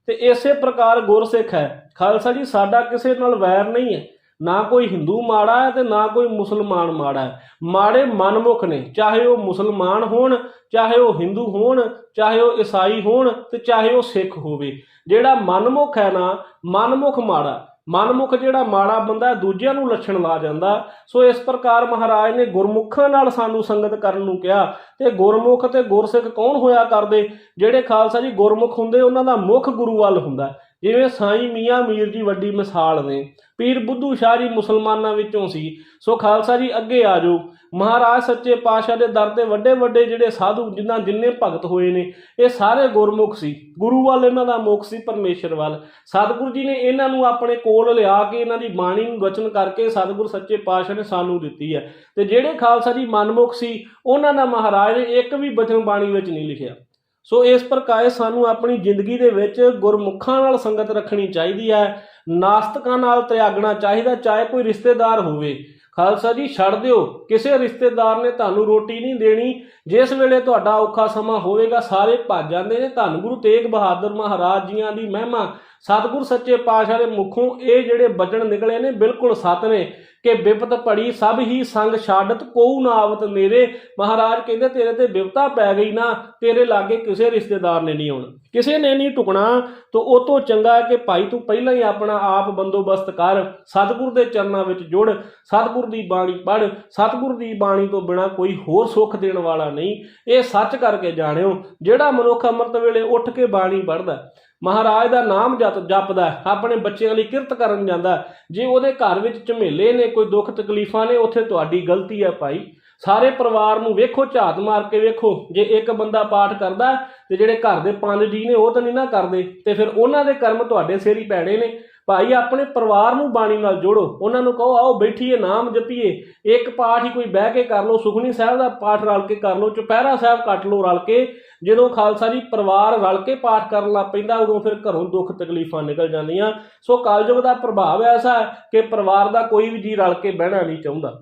ਤੇ ਇਸੇ ਪ੍ਰਕਾਰ ਗੁਰਸਿੱਖ ਹੈ। ਖਾਲਸਾ ਜੀ, ਸਾਡਾ ਕਿਸੇ ਨਾਲ ਵੈਰ ਨਹੀਂ ਹੈ। ਨਾ ਕੋਈ ਹਿੰਦੂ ਮਾੜਾ ਹੈ ਤੇ ਨਾ ਕੋਈ ਮੁਸਲਮਾਨ ਮਾੜਾ ਹੈ। ਮਾੜੇ ਮਨਮੁਖ ਨੇ, ਚਾਹੇ ਉਹ ਮੁਸਲਮਾਨ ਹੋਣ, ਚਾਹੇ ਉਹ ਹਿੰਦੂ ਹੋਣ, ਚਾਹੇ ਉਹ ਈਸਾਈ ਹੋਣ ਤੇ ਚਾਹੇ ਉਹ ਸਿੱਖ ਹੋਵੇ। ਜਿਹੜਾ ਮਨਮੁਖ ਹੈ ਨਾ, ਮਨਮੁਖ ਮਾੜਾ। ਮਨਮੁਖ ਜਿਹੜਾ ਮਾੜਾ ਬੰਦਾ ਦੂਜਿਆਂ ਨੂੰ ਲੱਛਣ ਲਾ ਜਾਂਦਾ। ਸੋ ਇਸ ਪ੍ਰਕਾਰ ਮਹਾਰਾਜ ਨੇ ਗੁਰਮੁਖਾਂ ਨਾਲ ਸਾਨੂੰ ਸੰਗਤ ਕਰਨ ਨੂੰ ਕਿਹਾ। ਤੇ ਗੁਰਮੁਖ ਤੇ ਗੁਰਸਿੱਖ ਕੌਣ ਹੋਇਆ ਕਰਦੇ? ਜਿਹੜੇ ਖਾਲਸਾ ਜੀ ਗੁਰਮੁਖ ਹੁੰਦੇ, ਉਹਨਾਂ ਦਾ ਮੁੱਖ ਗੁਰੂ ਵੱਲ ਹੁੰਦਾ। ਜਿਵੇਂ ਸਾਈਂ ਮੀਆਂ ਮੀਰ ਜੀ ਵੱਡੀ ਮਿਸਾਲ ਨੇ, ਪੀਰ ਬੁੱਧੂ ਸ਼ਾਹ ਜੀ ਮੁਸਲਮਾਨਾਂ ਵਿੱਚੋਂ ਸੀ, ਸੋ ਖਾਲਸਾ ਜੀ ਅੱਗੇ ਆ ਜਾਓ। ਮਹਾਰਾਜ ਸੱਚੇ ਪਾਤਸ਼ਾਹ ਦੇ ਦਰ ਤੇ ਵੱਡੇ ਵੱਡੇ ਜਿਹੜੇ ਸਾਧੂ ਜਿਨ੍ਹਾਂ ਜਿੰਨੇ ਭਗਤ ਹੋਏ ਨੇ, ਇਹ ਸਾਰੇ ਗੁਰਮੁਖ ਸੀ। ਗੁਰੂ ਵੱਲ ਇਹਨਾਂ ਦਾ ਮੁਖ ਸੀ ਪਰਮੇਸ਼ਰ ਵੱਲ। ਸਤਿਗੁਰੂ ਜੀ ਨੇ ਇਹਨਾਂ ਨੂੰ ਆਪਣੇ ਕੋਲ ਲਿਆ ਕੇ ਇਹਨਾਂ ਦੀ ਬਾਣੀ ਨੂੰ ਰਚਨ ਕਰਕੇ ਸਤਿਗੁਰ ਸੱਚੇ ਪਾਤਸ਼ਾਹ ਨੇ ਸਾਨੂੰ ਦਿੱਤੀ ਹੈ। ਤੇ ਜਿਹੜੇ ਖਾਲਸਾ ਜੀ ਮਨਮੁਖ ਸੀ, ਉਹਨਾਂ ਦਾ ਮਹਾਰਾਜ ਨੇ ਇੱਕ ਵੀ ਬਚਨ ਬਾਣੀ ਵਿੱਚ ਨਹੀਂ ਲਿਖਿਆ। ਸੋ ਇਸ ਪ੍ਰਕਾਰ ਸਾਨੂੰ ਆਪਣੀ ਜ਼ਿੰਦਗੀ ਦੇ ਵਿੱਚ ਗੁਰਮੁਖਾਂ ਨਾਲ ਸੰਗਤ ਰੱਖਣੀ ਚਾਹੀਦੀ ਹੈ, ਨਾਸਤਕਾਂ ਨਾਲ ਤਿਆਗਣਾ ਚਾਹੀਦਾ, ਚਾਹੇ ਕੋਈ ਰਿਸ਼ਤੇਦਾਰ ਹੋਵੇ। ਖਾਲਸਾ ਜੀ, ਛੱਡ ਦਿਓ। ਕਿਸੇ ਰਿਸ਼ਤੇਦਾਰ ਨੇ ਤੁਹਾਨੂੰ ਰੋਟੀ ਨਹੀਂ ਦੇਣੀ, ਜਿਸ ਵੇਲੇ ਤੁਹਾਡਾ ਔਖਾ ਸਮਾਂ ਹੋਵੇਗਾ, ਸਾਰੇ ਭੱਜ ਜਾਂਦੇ ਨੇ। ਧੰਨ ਗੁਰੂ ਤੇਗ ਬਹਾਦਰ ਮਹਾਰਾਜ ਜੀਆਂ ਦੀ ਮਹਿਮਾ ਸਤਿਗੁਰ ਸੱਚੇ ਪਾਤਸ਼ਾਹ ਦੇ ਮੁਖੋਂ ਇਹ ਜਿਹੜੇ ਬਚਨ ਨਿਕਲੇ ਨੇ ਬਿਲਕੁਲ ਸੱਤ ਨੇ ਕਿ ਬਿਪਤ ਪੜੀ ਸਭ ਹੀ ਸੰਗ ਛਾੜਤ ਕੋਉ ਨਾ ਆਵਤ ਮੇਰੇ ਮਹਾਰਾਜ ਕਹਿੰਦੇ, ਤੇਰੇ ਤੇ ਬਿਪਤਾ ਪੈ ਗਈ ਨਾ, ਤੇਰੇ ਲਾਗੇ ਕਿਸੇ ਰਿਸ਼ਤੇਦਾਰ ਨੇ ਨਹੀਂ ਆਉਣਾ। ਕਿਸੇ ਨੇ ਨਹੀਂ ਟੁਕਣਾ, ਤਾਂ ਉਹ ਤੋਂ ਚੰਗਾ ਕਿ ਭਾਈ ਤੂੰ ਪਹਿਲਾਂ ਹੀ ਆਪਣਾ ਆਪ ਬੰਦੋਬਸਤ ਕਰ। ਸਤਿਗੁਰ ਦੇ ਚਰਨਾਂ ਵਿੱਚ ਜੁੜ, ਸਤਿਗੁਰ ਦੀ ਬਾਣੀ ਪੜ੍ਹ, ਸਤਿਗੁਰ ਦੀ ਬਾਣੀ ਤੋਂ ਬਿਨਾ ਕੋਈ ਹੋਰ ਸੁੱਖ ਦੇਣ ਵਾਲਾ ਨਹੀਂ। ਇਹ ਸੱਚ ਕਰਕੇ ਜਾਣਿਓ, ਜਿਹੜਾ ਮਨੁੱਖ ਅੰਮ੍ਰਿਤ ਵੇਲੇ ਉੱਠ ਕੇ ਬਾਣੀ ਪੜ੍ਹਦਾ ਮਹਾਰਾਜ ਦਾ ਨਾਮ ਜਪ ਜਪਦਾ ਆਪਣੇ ਬੱਚਿਆਂ ਲਈ ਕਿਰਤ ਕਰਨ ਜਾਂਦਾ ਜੇ ਉਹਦੇ ਘਰ ਵਿੱਚ ਝਮੇਲੇ ਨੇ, ਕੋਈ ਦੁੱਖ ਤਕਲੀਫਾਂ ਨੇ, ਉੱਥੇ ਤੁਹਾਡੀ ਗਲਤੀ ਹੈ ਭਾਈ। ਸਾਰੇ ਪਰਿਵਾਰ ਨੂੰ ਵੇਖੋ, ਝਾਤ ਮਾਰ ਕੇ ਵੇਖੋ। ਜੇ ਇੱਕ ਬੰਦਾ ਪਾਠ ਕਰਦਾ ਤੇ ਜਿਹੜੇ ਘਰ ਦੇ ਪੰਜ ਜੀ ਨੇ, ਉਹ ਤਾਂ ਨਹੀਂ ਨਾ ਕਰਦੇ। ਤੇ ਫਿਰ ਉਹਨਾਂ ਦੇ ਕਰਮ ਤੁਹਾਡੇ ਸਿਰ ਹੀ ਪੈਣੇ ਨੇ। ਭਾਈ, ਆਪਣੇ ਪਰਿਵਾਰ ਨੂੰ ਬਾਣੀ ਨਾਲ ਜੋੜੋ। ਉਹਨਾਂ ਨੂੰ ਕਹੋ, ਆਓ ਬੈਠੀਏ, ਨਾਮ ਜਪੀਏ। ਇੱਕ ਪਾਠ ਹੀ ਕੋਈ ਬਹਿ ਕੇ ਕਰ ਲਓ ਸੁਖਨੀ ਸਾਹਿਬ ਦਾ ਪਾਠ ਰਲ ਕੇ ਕਰ ਲਓ, ਚੁਪਹਿਰਾ ਸਾਹਿਬ ਕੱਟ ਲਓ ਰਲ ਕੇ। ਜਦੋਂ ਖਾਲਸਾ ਜੀ ਪਰਿਵਾਰ ਰਲ ਕੇ ਪਾਠ ਕਰਨ ਲੱਗ ਪੈਂਦਾ, ਉਦੋਂ ਫਿਰ ਘਰੋਂ ਦੁੱਖ ਤਕਲੀਫਾਂ ਨਿਕਲ ਜਾਂਦੀਆਂ। ਸੋ ਕਲਯੁਗ ਦਾ ਪ੍ਰਭਾਵ ਐਸਾ ਕਿ ਪਰਿਵਾਰ ਦਾ ਕੋਈ ਵੀ ਜੀ ਰਲ ਕੇ ਬਹਿਣਾ ਨਹੀਂ ਚਾਹੁੰਦਾ।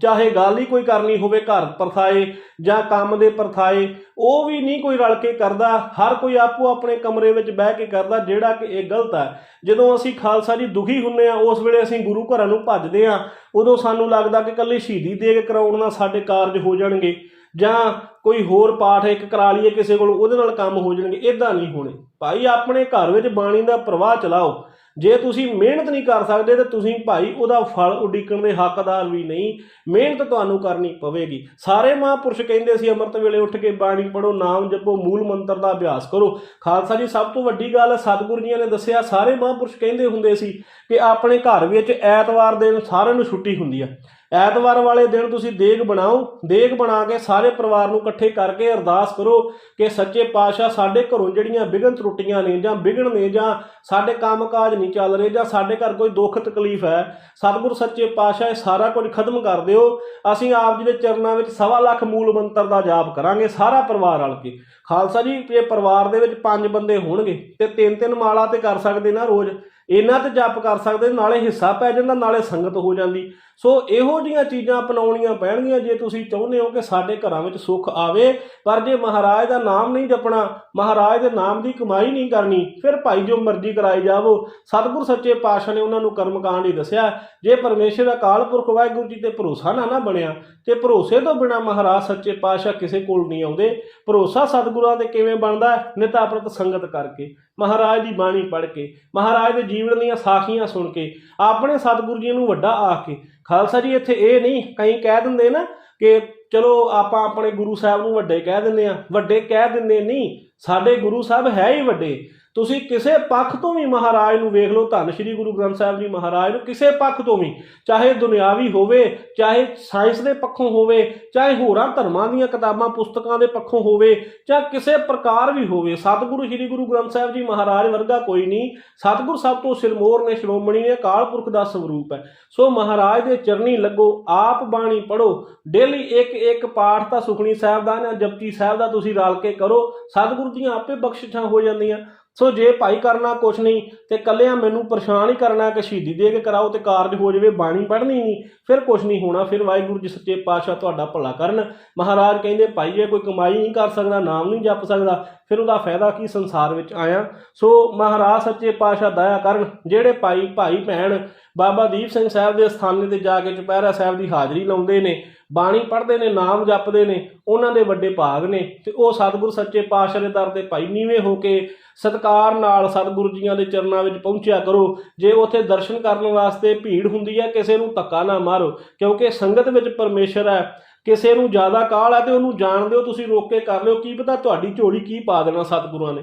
ਚਾਹੇ ਗੱਲ ਹੀ ਕੋਈ ਕਰਨੀ ਹੋਵੇ, ਘਰ ਪਰਥਾਏ ਜਾਂ ਕੰਮ ਦੇ ਪਰਥਾਏ, ਉਹ ਵੀ ਨਹੀਂ ਕੋਈ ਰਲ ਕੇ ਕਰਦਾ। ਹਰ ਕੋਈ ਆਪੋ ਆਪਣੇ ਕਮਰੇ ਵਿੱਚ ਬਹਿ ਕੇ ਕਰਦਾ, ਜਿਹੜਾ ਕਿ ਇਹ ਗਲਤ ਹੈ। ਜਦੋਂ ਅਸੀਂ ਖਾਲਸਾ ਜੀ ਦੁਖੀ ਹੁੰਨੇ ਆ ਉਸ ਵੇਲੇ ਅਸੀਂ ਗੁਰੂ ਘਰਾਂ ਨੂੰ ਭੱਜਦੇ ਆ ਉਦੋਂ ਸਾਨੂੰ ਲੱਗਦਾ ਕਿ ਕੱਲੀ ਸ਼ਹੀਦੀ ਦੇ ਕੇ ਕਰਾਉਣ ਨਾਲ ਸਾਡੇ ਕਾਰਜ ਹੋ ਜਾਣਗੇ। ਜਾਂ ਕੋਈ ਹੋਰ ਪਾਠ ਇੱਕ ਕਰਾ ਲਈਏ ਕਿਸੇ ਕੋਲ, ਉਹਦੇ ਨਾਲ ਕੰਮ ਹੋ ਜਾਣਗੇ ਇਦਾਂ ਨਹੀਂ ਹੋਣੇ। ਭਾਈ, ਆਪਣੇ ਘਰ ਵਿੱਚ ਬਾਣੀ ਦਾ ਪ੍ਰਵਾਹ ਚਲਾਓ। ਜੇ ਤੁਸੀਂ ਮਿਹਨਤ ਨਹੀਂ ਕਰ ਸਕਦੇ, ਤੇ ਤੁਸੀਂ ਭਾਈ, ਉਹਦਾ ਫਲ ਉਡੀਕਣ ਦੇ ਹੱਕਦਾਰ ਵੀ ਨਹੀਂ। ਮਿਹਨਤ ਤੁਹਾਨੂੰ ਕਰਨੀ ਪਵੇਗੀ। ਸਾਰੇ ਮਹਾਂਪੁਰਸ਼ ਕਹਿੰਦੇ ਸੀ, ਅੰਮ੍ਰਿਤ ਵੇਲੇ ਉੱਠ ਕੇ ਬਾਣੀ ਪੜੋ ਨਾਮ ਜਪੋ, ਮੂਲ ਮੰਤਰ ਦਾ ਅਭਿਆਸ ਕਰੋ। ਖਾਲਸਾ ਜੀ, ਸਭ ਤੋਂ ਵੱਡੀ ਗੱਲ, ਸਤਿਗੁਰੂ ਜੀਆਂ ਨੇ ਦੱਸਿਆ, ਸਾਰੇ ਮਹਾਂਪੁਰਸ਼ ਕਹਿੰਦੇ ਹੁੰਦੇ ਸੀ ਕਿ ਆਪਣੇ ਘਰ ਵਿੱਚ ਐਤਵਾਰ ਦਿਨ ਸਾਰਿਆਂ ਨੂੰ ਛੁੱਟੀ ਹੁੰਦੀ ਆ। ਐਤਵਾਰ ਵਾਲੇ ਦਿਨ ਤੁਸੀਂ ਦੇਗ ਬਣਾਓ, ਦੇਗ ਬਣਾ ਕੇ ਸਾਰੇ ਪਰਿਵਾਰ ਨੂੰ ਇਕੱਠੇ ਕਰਕੇ ਅਰਦਾਸ ਕਰੋ ਕਿ ਸੱਚੇ ਪਾਤਸ਼ਾਹ ਸਾਡੇ ਘਰੋਂ ਜਿਹੜੀਆਂ ਵਿਗਨ ਤਰੁੱਟੀਆਂ ਨੇ ਜਾਂ ਵਿਗਣ ਨੇ ਜਾਂ ਸਾਡੇ ਕੰਮਕਾਜ ਨਹੀਂ ਚੱਲ ਰਹੇ ਜਾਂ ਸਾਡੇ ਘਰ ਕੋਈ ਦੁੱਖ ਤਕਲੀਫ ਹੈ, ਸਤਿਗੁਰ ਸੱਚੇ ਪਾਤਸ਼ਾਹ ਇਹ ਸਾਰਾ ਕੁਝ ਖਤਮ ਕਰ ਦਿਓ। ਅਸੀਂ ਆਪ ਜੀ ਦੇ ਚਰਨਾਂ ਵਿੱਚ ਸਵਾ ਲੱਖ ਮੂਲ ਮੰਤਰ ਦਾ ਜਾਪ ਕਰਾਂਗੇ ਸਾਰਾ ਪਰਿਵਾਰ ਰਲ ਕੇ। ਖਾਲਸਾ ਜੀ ਇਹ ਪਰਿਵਾਰ ਦੇ ਵਿੱਚ ਪੰਜ ਬੰਦੇ ਹੋਣਗੇ ਤੇ ਤਿੰਨ ਤਿੰਨ ਮਾਲਾ ਤੇ ਕਰ ਸਕਦੇ ਨਾ ਰੋਜ਼, ਇਹਨਾਂ ਤੇ ਜਪ ਕਰ ਸਕਦੇ, ਨਾਲੇ ਹਿੱਸਾ ਪੈ ਜਾਂਦਾ, ਨਾਲੇ ਸੰਗਤ ਹੋ ਜਾਂਦੀ। ਸੋ ਇਹੋ ਜੀਆਂ ਚੀਜ਼ਾਂ ਅਪਣਾਉਣੀਆਂ ਪੈਣਗੀਆਂ ਜੇ ਤੁਸੀਂ ਚਾਹੁੰਦੇ ਹੋ ਕਿ ਸਾਡੇ ਘਰਾਂ ਵਿੱਚ ਸੁੱਖ ਆਵੇ। ਪਰ ਜੇ ਮਹਾਰਾਜ ਦਾ ਨਾਮ ਨਹੀਂ ਜਪਣਾ, ਮਹਾਰਾਜ ਦੇ ਨਾਮ ਦੀ ਕਮਾਈ ਨਹੀਂ ਕਰਨੀ, ਫਿਰ ਭਾਈ ਜੋ ਮਰਜ਼ੀ ਕਰਾਈ ਜਾਵੋ। ਸਤਿਗੁਰ ਸੱਚੇ ਪਾਤਸ਼ਾਹ ਨੇ ਉਹਨਾਂ ਨੂੰ ਕਰਮਕਾਂਡ ਹੀ ਦੱਸਿਆ, ਜੇ ਪਰਮੇਸ਼ਰ ਅਕਾਲ ਪੁਰਖ ਵਾਹਿਗੁਰੂ ਜੀ ਤੇ ਭਰੋਸਾ ਨਾ ਨਾ ਬਣਿਆ, ਤੇ ਭਰੋਸੇ ਤੋਂ ਬਿਨਾ ਮਹਾਰਾਜ ਸੱਚੇ ਪਾਤਸ਼ਾਹ ਕਿਸੇ ਕੋਲ ਨਹੀਂ ਆਉਂਦੇ। ਭਰੋਸਾ ਸਤਿਗੁਰਾਂ ਤੇ ਕਿਵੇਂ ਬਣਦਾ? ਨਿਤਾ ਪ੍ਰਤ ਸੰਗਤ ਕਰਕੇ, ਮਹਾਰਾਜ ਦੀ ਬਾਣੀ ਪੜ੍ਹ ਕੇ, ਮਹਾਰਾਜ ਦੇ ਜੀਵਨ ਦੀਆਂ ਸਾਖੀਆਂ ਸੁਣ ਕੇ, ਆਪਣੇ ਸਤਿਗੁਰੂ ਜੀ ਨੂੰ ਵੱਡਾ ਆਖ ਕੇ ਖਾਲਸਾ ਜੀ, ਇੱਥੇ ਇਹ ਨਹੀਂ ਕਈ ਕਹਿ ਦਿੰਦੇ ਨਾ ਕਿ ਚਲੋ ਆਪਾਂ ਆਪਣੇ ਗੁਰੂ ਸਾਹਿਬ ਨੂੰ ਵੱਡੇ ਕਹਿ ਦਿੰਦੇ ਆ ਵੱਡੇ ਕਹਿ ਦਿੰਦੇ ਨਹੀਂ। ਸਾਡੇ ਗੁਰੂ ਸਾਹਿਬ ਹੈ ਹੀ ਵੱਡੇ। ਤੁਸੀਂ ਕਿਸੇ ਪੱਖ ਤੋਂ ਵੀ ਮਹਾਰਾਜ ਨੂੰ ਵੇਖ ਲਓ, ਧੰਨ ਸ਼੍ਰੀ ਗੁਰੂ ਗ੍ਰੰਥ ਸਾਹਿਬ ਜੀ ਮਹਾਰਾਜ ਨੂੰ, ਕਿਸੇ ਪੱਖ ਤੋਂ ਵੀ। ਚਾਹੇ ਦੁਨਿਆਵੀ ਹੋਵੇ, ਚਾਹੇ ਸਾਇੰਸ ਦੇ ਪੱਖੋਂ ਹੋਵੇ, ਚਾਹੇ ਹੋਰਾਂ ਧਰਮਾਂ ਦੀਆਂ ਕਿਤਾਬਾਂ, ਪੁਸਤਕਾਂ ਦੇ ਪੱਖੋਂ ਹੋਵੇ, ਜਾਂ ਕਿਸੇ ਪ੍ਰਕਾਰ ਵੀ ਹੋਵੇ, ਸਤਿਗੁਰੂ ਸ਼੍ਰੀ ਗੁਰੂ ਗ੍ਰੰਥ ਸਾਹਿਬ ਜੀ ਮਹਾਰਾਜ ਵਰਗਾ ਕੋਈ ਨਹੀਂ। ਸਤਿਗੁਰ ਸਭ ਤੋਂ ਸਿਰਮੋਰ ਨੇ, ਸ਼੍ਰੋਮਣੀ ਨੇ, ਅਕਾਲ ਪੁਰਖ ਦਾ ਸਰੂਪ ਹੈ। ਸੋ ਮਹਾਰਾਜ ਦੇ ਚਰਨੀ ਲੱਗੋ, ਆਪ ਬਾਣੀ ਪੜੋ ਡੇਲੀ ਇੱਕ ਇੱਕ ਪਾਠ ਤਾਂ ਸੁਖਣੀ ਸਾਹਿਬ ਦਾ ਜਾਂ ਜਪਜੀ ਸਾਹਿਬ ਦਾ ਤੁਸੀਂ ਰਲ ਕੇ ਕਰੋ। ਸਤਿਗੁਰੂ ਦੀਆਂ ਆਪੇ ਬਖਸ਼ਿਸ਼ਾਂ ਹੋ ਜਾਂਦੀਆਂ। ਸੋ ਜੇ ਭਾਈ ਕਰਨਾ ਕੁਛ ਨਹੀਂ, ਤੇ ਕੱਲਿਆਂ ਮੈਨੂੰ ਪਰੇਸ਼ਾਨ ਹੀ ਕਰਨਾ ਕਿ ਸ਼ਹੀਦੀ ਦੇ ਕੇ ਕਰਾਓ ਤੇ ਕਾਰਜ ਹੋ ਜਾਵੇ, ਬਾਣੀ ਪੜ੍ਹਨੀ ਨਹੀਂ, ਫਿਰ ਕੁਛ ਨਹੀਂ ਹੋਣਾ, ਫਿਰ ਵਾਹਿਗੁਰੂ ਜੀ ਸੱਚੇ ਪਾਤਸ਼ਾਹ ਤੁਹਾਡਾ ਭਲਾ ਕਰਨ। ਮਹਾਰਾਜ ਕਹਿੰਦੇ, ਭਾਈ ਜੇ ਕੋਈ ਕਮਾਈ ਨਹੀਂ ਕਰ ਸਕਦਾ, ਨਾਮ ਨਹੀਂ ਜਪ ਸਕਦਾ, ਫਿਰ ਉਹਦਾ ਫਾਇਦਾ ਕੀ ਸੰਸਾਰ ਵਿੱਚ ਆਇਆ? ਸੋ ਮਹਾਰਾਜ ਸੱਚੇ ਪਾਤਸ਼ਾਹ ਦਇਆ ਕਰਨ, ਜਿਹੜੇ ਭਾਈ ਭਾਈ, ਭੈਣ ਬਾਬਾ ਦੀਪ ਸਿੰਘ ਸਾਹਿਬ ਦੇ ਸਥਾਨੇ ਤੇ ਜਾ ਕੇ ਚੁਪਹਿਰਾ ਸਾਹਿਬ ਦੀ ਹਾਜ਼ਰੀ ਲਾਉਂਦੇ ਨੇ ਬਾਣੀ ਪੜ੍ਹਦੇ ਨੇ, ਨਾਮ ਜਪਦੇ ਨੇ, ਉਹਨਾਂ ਦੇ ਵੱਡੇ ਭਾਗ ਨੇ ਤੇ ਉਹ ਸਤਿਗੁਰ ਸੱਚੇ ਪਾਤਸ਼ਾਹ ਦੇ ਦਰ ਤੇ ਭਾਈ ਨੀਵੇਂ ਹੋ ਕੇ ਸਤਕਾਰ ਨਾਲ ਸਤਿਗੁਰੂ ਜੀਆਂ ਦੇ ਚਰਨਾਂ ਵਿੱਚ ਪਹੁੰਚਿਆ ਕਰੋ। ਜੇ ਉੱਥੇ ਦਰਸ਼ਨ ਕਰਨ ਵਾਸਤੇ ਭੀੜ ਹੁੰਦੀ ਹੈ, ਕਿਸੇ ਨੂੰ ਧੱਕਾ ਨਾ ਮਾਰੋ, ਕਿਉਂਕਿ ਸੰਗਤ ਵਿੱਚ ਪਰਮੇਸ਼ਰ ਹੈ। ਕਿਸੇ ਨੂੰ ਜ਼ਿਆਦਾ ਕਾਲ ਹੈ ਤੇ ਉਹਨੂੰ ਜਾਣ ਦਿਓ, ਤੁਸੀਂ ਰੋਕ ਕੇ ਕਰ ਲਿਓ। ਕੀ ਪਤਾ ਤੁਹਾਡੀ ਝੋਲੀ ਕੀ ਪਾ ਦੇਣਾ ਸਤਿਗੁਰਾਂ ਨੇ।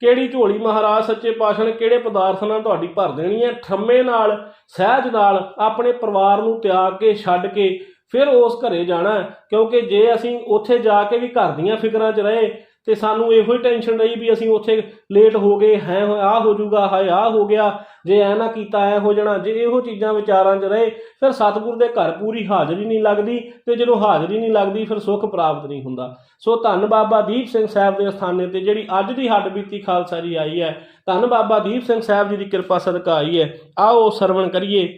ਕਿਹੜੀ ਝੋਲੀ ਮਹਾਰਾਜ ਸੱਚੇ ਪਾਤਸ਼ਾਹ ਨੇ ਕਿਹੜੇ ਪਦਾਰਥ ਨਾਲ ਤੁਹਾਡੀ ਭਰ ਦੇਣੀ ਹੈ? ਠੰਮੇ ਨਾਲ, ਸਹਿਜ ਨਾਲ, ਆਪਣੇ ਪਰਿਵਾਰ ਨੂੰ ਤਿਆਗ ਕੇ, ਛੱਡ ਕੇ ਫਿਰ ਉਸ ਘਰੇ ਜਾਣਾ ਕਿਉਂਕਿ ਜੇ ਅਸੀਂ ਉੱਥੇ ਜਾ ਕੇ ਵੀ ਘਰ ਦੀਆਂ ਫਿਕਰਾਂ 'ਚ ਰਹੇ ਤੇ ਸਾਨੂੰ ਇਹੋ ਹੀ ਟੈਨਸ਼ਨ ਰਹੀ ਵੀ ਅਸੀਂ ਉੱਥੇ ਲੇਟ ਹੋ ਗਏ, ਹੈ ਆ ਹੋ ਜਾਊਗਾ, ਹਾਏ ਆ ਹੋ ਗਿਆ, ਜੇ ਐ ਨਾ ਕੀਤਾ, ਐ ਹੋ ਜਾਣਾ, ਜੇ ਇਹੋ ਚੀਜ਼ਾਂ ਵਿਚਾਰਾਂ 'ਚ ਰਹੇ, ਫਿਰ ਸਤਿਗੁਰ ਦੇ ਘਰ ਪੂਰੀ ਹਾਜ਼ਰੀ ਨਹੀਂ ਲੱਗਦੀ ਤੇ ਜਦੋਂ ਹਾਜ਼ਰੀ ਨਹੀਂ ਲੱਗਦੀ ਫਿਰ ਸੁੱਖ ਪ੍ਰਾਪਤ ਨਹੀਂ ਹੁੰਦਾ। ਸੋ ਧੰਨ ਬਾਬਾ ਦੀਪ ਸਿੰਘ ਸਾਹਿਬ ਦੇ ਅਸਥਾਨੇ ਤੇ ਜਿਹੜੀ ਅੱਜ ਦੀ ਹੱਡ ਬੀਤੀ ਖਾਲਸਾ ਜੀ ਆਈ ਹੈ, ਧੰਨ ਬਾਬਾ ਦੀਪ ਸਿੰਘ ਸਾਹਿਬ ਜੀ ਦੀ ਕਿਰਪਾ ਸਦਕਾ ਆਈ ਹੈ। ਆਓ ਸਰਵਣ ਕਰੀਏ।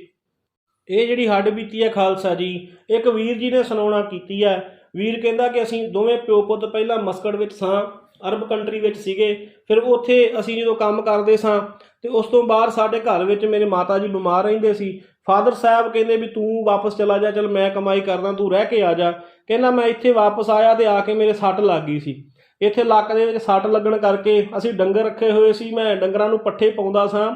ਇਹ ਜਿਹੜੀ ਹੱਡ ਬੀਤੀ ਹੈ ਖਾਲਸਾ ਜੀ, ਇੱਕ ਵੀਰ ਜੀ ਨੇ ਸੁਣਾਉਣਾ ਕੀਤੀ ਹੈ। ਵੀਰ ਕਹਿੰਦਾ ਕਿ ਅਸੀਂ ਦੋਵੇਂ ਪਿਓ ਪੁੱਤ ਪਹਿਲਾਂ ਮਸਕਟ ਵਿੱਚ ਸਾਂ, ਅਰਬ ਕੰਟਰੀ ਵਿੱਚ ਸੀਗੇ, ਫਿਰ ਉੱਥੇ ਅਸੀਂ ਜਦੋਂ ਕੰਮ ਕਰਦੇ ਸਾਂ, ਤੇ ਉਸ ਤੋਂ ਬਾਅਦ ਸਾਡੇ ਘਰ ਵਿੱਚ ਮੇਰੇ ਮਾਤਾ ਜੀ ਬਿਮਾਰ ਰਹਿੰਦੇ ਸੀ। ਫਾਦਰ ਸਾਹਿਬ ਕਹਿੰਦੇ ਵੀ ਤੂੰ ਵਾਪਸ ਚਲਾ ਜਾ, ਚਲ ਮੈਂ ਕਮਾਈ ਕਰਦਾ, ਤੂੰ ਰਹਿ ਕੇ ਆ ਜਾ। ਕਹਿੰਦਾ ਮੈਂ ਇੱਥੇ ਵਾਪਸ ਆਇਆ ਤੇ ਆ ਕੇ ਮੇਰੇ ਸੱਟ ਲੱਗ ਗਈ ਸੀ। ਇੱਥੇ ਲੱਕ ਦੇ ਵਿੱਚ ਸੱਟ ਲੱਗਣ ਕਰਕੇ ਅਸੀਂ ਡੰਗਰ ਰੱਖੇ ਹੋਏ ਸੀ, ਮੈਂ ਡੰਗਰਾਂ ਨੂੰ ਪੱਠੇ ਪਾਉਂਦਾ ਸਾਂ।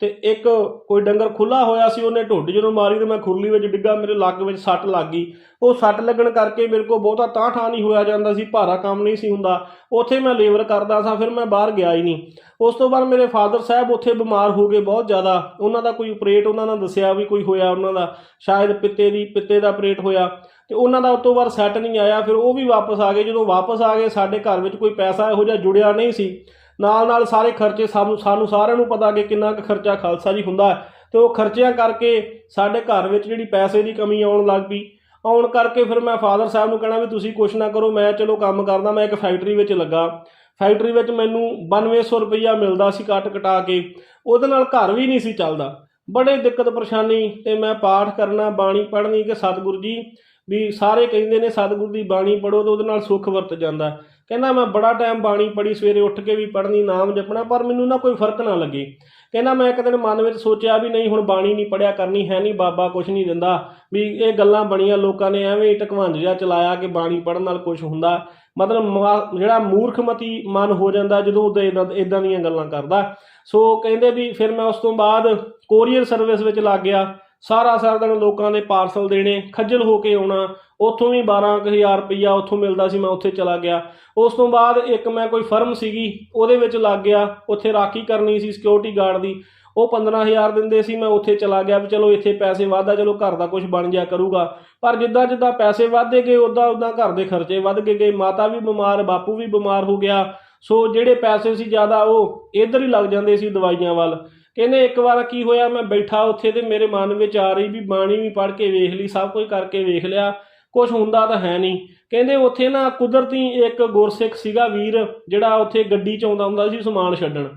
ਤੇ ਇੱਕ ਕੋਈ ਡੰਗਰ ਖੁੱਲਾ ਹੋਇਆ ਸੀ, ਉਹਨੇ ਢੁੱਡ ਜਦੋਂ ਮਾਰੀ ਤੇ ਮੈਂ ਖੁਰਲੀ ਵਿੱਚ ਡਿੱਗਾ, ਮੇਰੇ ਲੱਕ ਵਿੱਚ ਸੱਟ ਲੱਗ ਗਈ। ਉਹ ਸੱਟ ਲੱਗਣ ਕਰਕੇ ਮੇਰੇ ਕੋਲ ਬਹੁਤਾ ਤਾਂ ਠਾਂ ਨਹੀਂ ਹੋਇਆ ਜਾਂਦਾ ਸੀ, ਭਾਰਾ ਕੰਮ ਨਹੀਂ ਸੀ ਹੁੰਦਾ। ਉੱਥੇ ਮੈਂ ਲੇਬਰ ਕਰਦਾ ਸਾਂ, ਫਿਰ ਮੈਂ ਬਾਹਰ ਗਿਆ ਹੀ ਨਹੀਂ। ਉਸ ਤੋਂ ਬਾਅਦ ਮੇਰੇ ਫਾਦਰ ਸਾਹਿਬ ਉੱਥੇ ਬਿਮਾਰ ਹੋ ਗਏ ਬਹੁਤ ਜ਼ਿਆਦਾ। ਉਹਨਾਂ ਦਾ ਕੋਈ ਆਪਰੇਟ ਉਹਨਾਂ ਨੇ ਦੱਸਿਆ ਵੀ ਕੋਈ ਹੋਇਆ ਉਹਨਾਂ ਦਾ। ਸ਼ਾਇਦ ਪਿੱਤੇ ਦੀ, ਪਿੱਤੇ ਦਾ ਆਪਰੇਟ ਹੋਇਆ। ਤੇ ਉਹਨਾਂ ਦਾ ਉਸ ਤੋਂ ਬਾਅਦ ਸੈੱਟ ਨਹੀਂ ਆਇਆ, ਫਿਰ ਉਹ ਵੀ ਵਾਪਸ ਆ ਗਏ। ਜਦੋਂ ਵਾਪਸ ਆ ਗਏ, ਸਾਡੇ ਘਰ ਵਿੱਚ ਕੋਈ ਪੈਸਾ ਇਹੋ ਜਿਹਾ ਜੁੜਿਆ ਨਹੀਂ ਸੀ। ਨਾਲ ਨਾਲ ਸਾਰੇ ਖਰਚੇ ਸਾਨੂੰ ਸਾਨੂੰ ਸਾਰਿਆਂ ਨੂੰ ਪਤਾ ਕਿ ਕਿੰਨਾ ਕੁ ਖਰਚਾ ਖਾਲਸਾ ਜੀ ਹੁੰਦਾ ਹੈ। ਤੇ ਉਹ ਖਰਚਿਆਂ ਕਰਕੇ ਸਾਡੇ ਘਰ ਵਿੱਚ ਜਿਹੜੀ ਪੈਸੇ ਦੀ ਕਮੀ ਆਉਣ ਲੱਗ ਪਈ। ਆਉਣ ਕਰਕੇ ਫਿਰ ਮੈਂ ਫਾਦਰ ਸਾਹਿਬ ਨੂੰ ਕਹਿਣਾ ਵੀ ਤੁਸੀਂ ਕੁਛ ਨਾ ਕਰੋ, ਮੈਂ ਚਲੋ ਕੰਮ ਕਰਦਾ, ਮੈਂ ਇੱਕ ਫੈਕਟਰੀ ਵਿੱਚ ਲੱਗਾ। ਫੈਕਟਰੀ ਵਿੱਚ ਮੈਨੂੰ 9200 ਰੁਪਈਆ ਮਿਲਦਾ ਸੀ ਕੱਟ ਕਟਾ ਕੇ। ਉਹਦੇ ਨਾਲ ਘਰ ਵੀ ਨਹੀਂ ਸੀ ਚੱਲਦਾ। ਬੜੇ ਦਿੱਕਤ ਪਰੇਸ਼ਾਨੀ ਤੇ ਮੈਂ ਪਾਠ ਕਰਨਾ, ਬਾਣੀ ਪੜ੍ਹਨੀ ਕਿ ਸਤਿਗੁਰੂ ਜੀ ਵੀ ਸਾਰੇ ਕਹਿੰਦੇ ਨੇ ਸਤਿਗੁਰੂ ਦੀ ਬਾਣੀ ਪੜੋ ਤੇ ਉਹਦੇ ਨਾਲ ਸੁੱਖ ਵਰਤ ਜਾਂਦਾ। ਕਹਿੰਦਾ ਮੈਂ ਬੜਾ ਟਾਈਮ ਬਾਣੀ ਪੜ੍ਹੀ, ਸਵੇਰੇ ਉੱਠ ਕੇ ਵੀ ਪੜ੍ਹਨੀ, ਨਾਮ ਜਪਣਾ, ਪਰ ਮੈਨੂੰ ਨਾ ਕੋਈ ਫ਼ਰਕ ਨਾ ਲੱਗੇ। ਕਹਿੰਦਾ ਮੈਂ ਇੱਕ ਦਿਨ ਮਨ ਵਿੱਚ ਸੋਚਿਆ ਵੀ ਨਹੀਂ, ਹੁਣ ਬਾਣੀ ਨਹੀਂ ਪੜਿਆ ਕਰਨੀ, ਹੈ ਨਹੀਂ ਬਾਬਾ ਕੁਝ ਨਹੀਂ ਦਿੰਦਾ। ਵੀ ਇਹ ਗੱਲਾਂ ਬਣੀਆਂ, ਲੋਕਾਂ ਨੇ ਐਵੇਂ ਹੀ ਢਕਵੰਜ ਜਿਹਾ ਚਲਾਇਆ ਕਿ ਬਾਣੀ ਪੜਨ ਨਾਲ ਕੁਝ ਹੁੰਦਾ। ਮਤਲਬ ਮਾ- ਜਿਹੜਾ ਮੂਰਖਮਤੀ ਮਨ ਹੋ ਜਾਂਦਾ, ਜਦੋਂ ਉਹ ਇਦਾਂ ਇਦਾਂ ਦੀਆਂ ਗੱਲਾਂ ਕਰਦਾ। ਸੋ ਕਹਿੰਦੇ ਵੀ ਫਿਰ ਮੈਂ ਉਸ ਤੋਂ ਬਾਅਦ ਕੋਰੀਅਰ ਸਰਵਿਸ ਵਿੱਚ ਲੱਗ ਗਿਆ। ਸਾਰਾ ਸਾਰਾ ਦਿਨ ਲੋਕਾਂ ਦੇ ਪਾਰਸਲ ਦੇਣੇ, ਖੱਜਲ ਹੋ ਕੇ ਆਉਣਾ ਉੱਥੋਂ ਵੀ 12000 ਰੁਪਈਆ ਉੱਥੋਂ ਮਿਲਦਾ ਸੀ, ਮੈਂ ਉੱਥੇ ਚਲਾ ਗਿਆ। ਉਸ ਤੋਂ ਬਾਅਦ ਇੱਕ ਮੈਂ ਕੋਈ ਫਰਮ ਸੀਗੀ, ਉਹਦੇ ਵਿੱਚ ਲੱਗ ਗਿਆ, ਉੱਥੇ ਰਾਖੀ ਕਰਨੀ ਸੀ ਸਿਕਿਉਰਿਟੀ ਗਾਰਡ ਦੀ। ਉਹ 15000 ਦਿੰਦੇ ਸੀ, ਮੈਂ ਉੱਥੇ ਚਲਾ ਗਿਆ ਵੀ ਚਲੋ ਇੱਥੇ ਪੈਸੇ ਵਾਧਾ, ਚਲੋ ਘਰ ਦਾ ਕੁਝ ਬਣ ਜਾ ਕਰੂਗਾ। ਪਰ ਜਿੱਦਾਂ ਜਿੱਦਾਂ ਪੈਸੇ ਵਧਦੇ ਗਏ ਉਦਾਂ ਉਦਾਂ ਘਰ ਦੇ ਖਰਚੇ ਵੱਧ ਗਏ ਗਏ। ਮਾਤਾ ਵੀ ਬਿਮਾਰ, ਬਾਪੂ ਵੀ ਬਿਮਾਰ ਹੋ ਗਿਆ। ਸੋ ਜਿਹੜੇ ਪੈਸੇ ਸੀ ਜ਼ਿਆਦਾ, ਉਹ ਇੱਧਰ ਹੀ ਲੱਗ ਜਾਂਦੇ ਸੀ ਦਵਾਈਆਂ ਵੱਲ। ਕਹਿੰਦੇ ਇੱਕ ਵਾਰ ਕੀ ਹੋਇਆ, ਮੈਂ ਬੈਠਾ ਉੱਥੇ ਤੇ ਮੇਰੇ ਮਨ ਵਿੱਚ ਆ ਰਹੀ ਵੀ ਬਾਣੀ ਵੀ ਪੜ੍ਹ ਕੇ ਵੇਖ ਲਈ, ਸਭ ਕੁਝ ਕਰਕੇ ਵੇਖ ਲਿਆ। ਕੁਝ ਹੁੰਦਾ ਤਾਂ ਹੈ ਨਹੀਂ। ਕਹਿੰਦੇ ਉੱਥੇ ਨਾ ਕੁਦਰਤੀ ਇੱਕ ਗੁਰਸਿੱਖ ਸੀਗਾ ਵੀਰ, ਜਿਹੜਾ ਉੱਥੇ ਗੱਡੀ ਚ ਆਉਂਦਾ ਹੁੰਦਾ ਸੀ ਸਮਾਨ ਛੱਡਣ।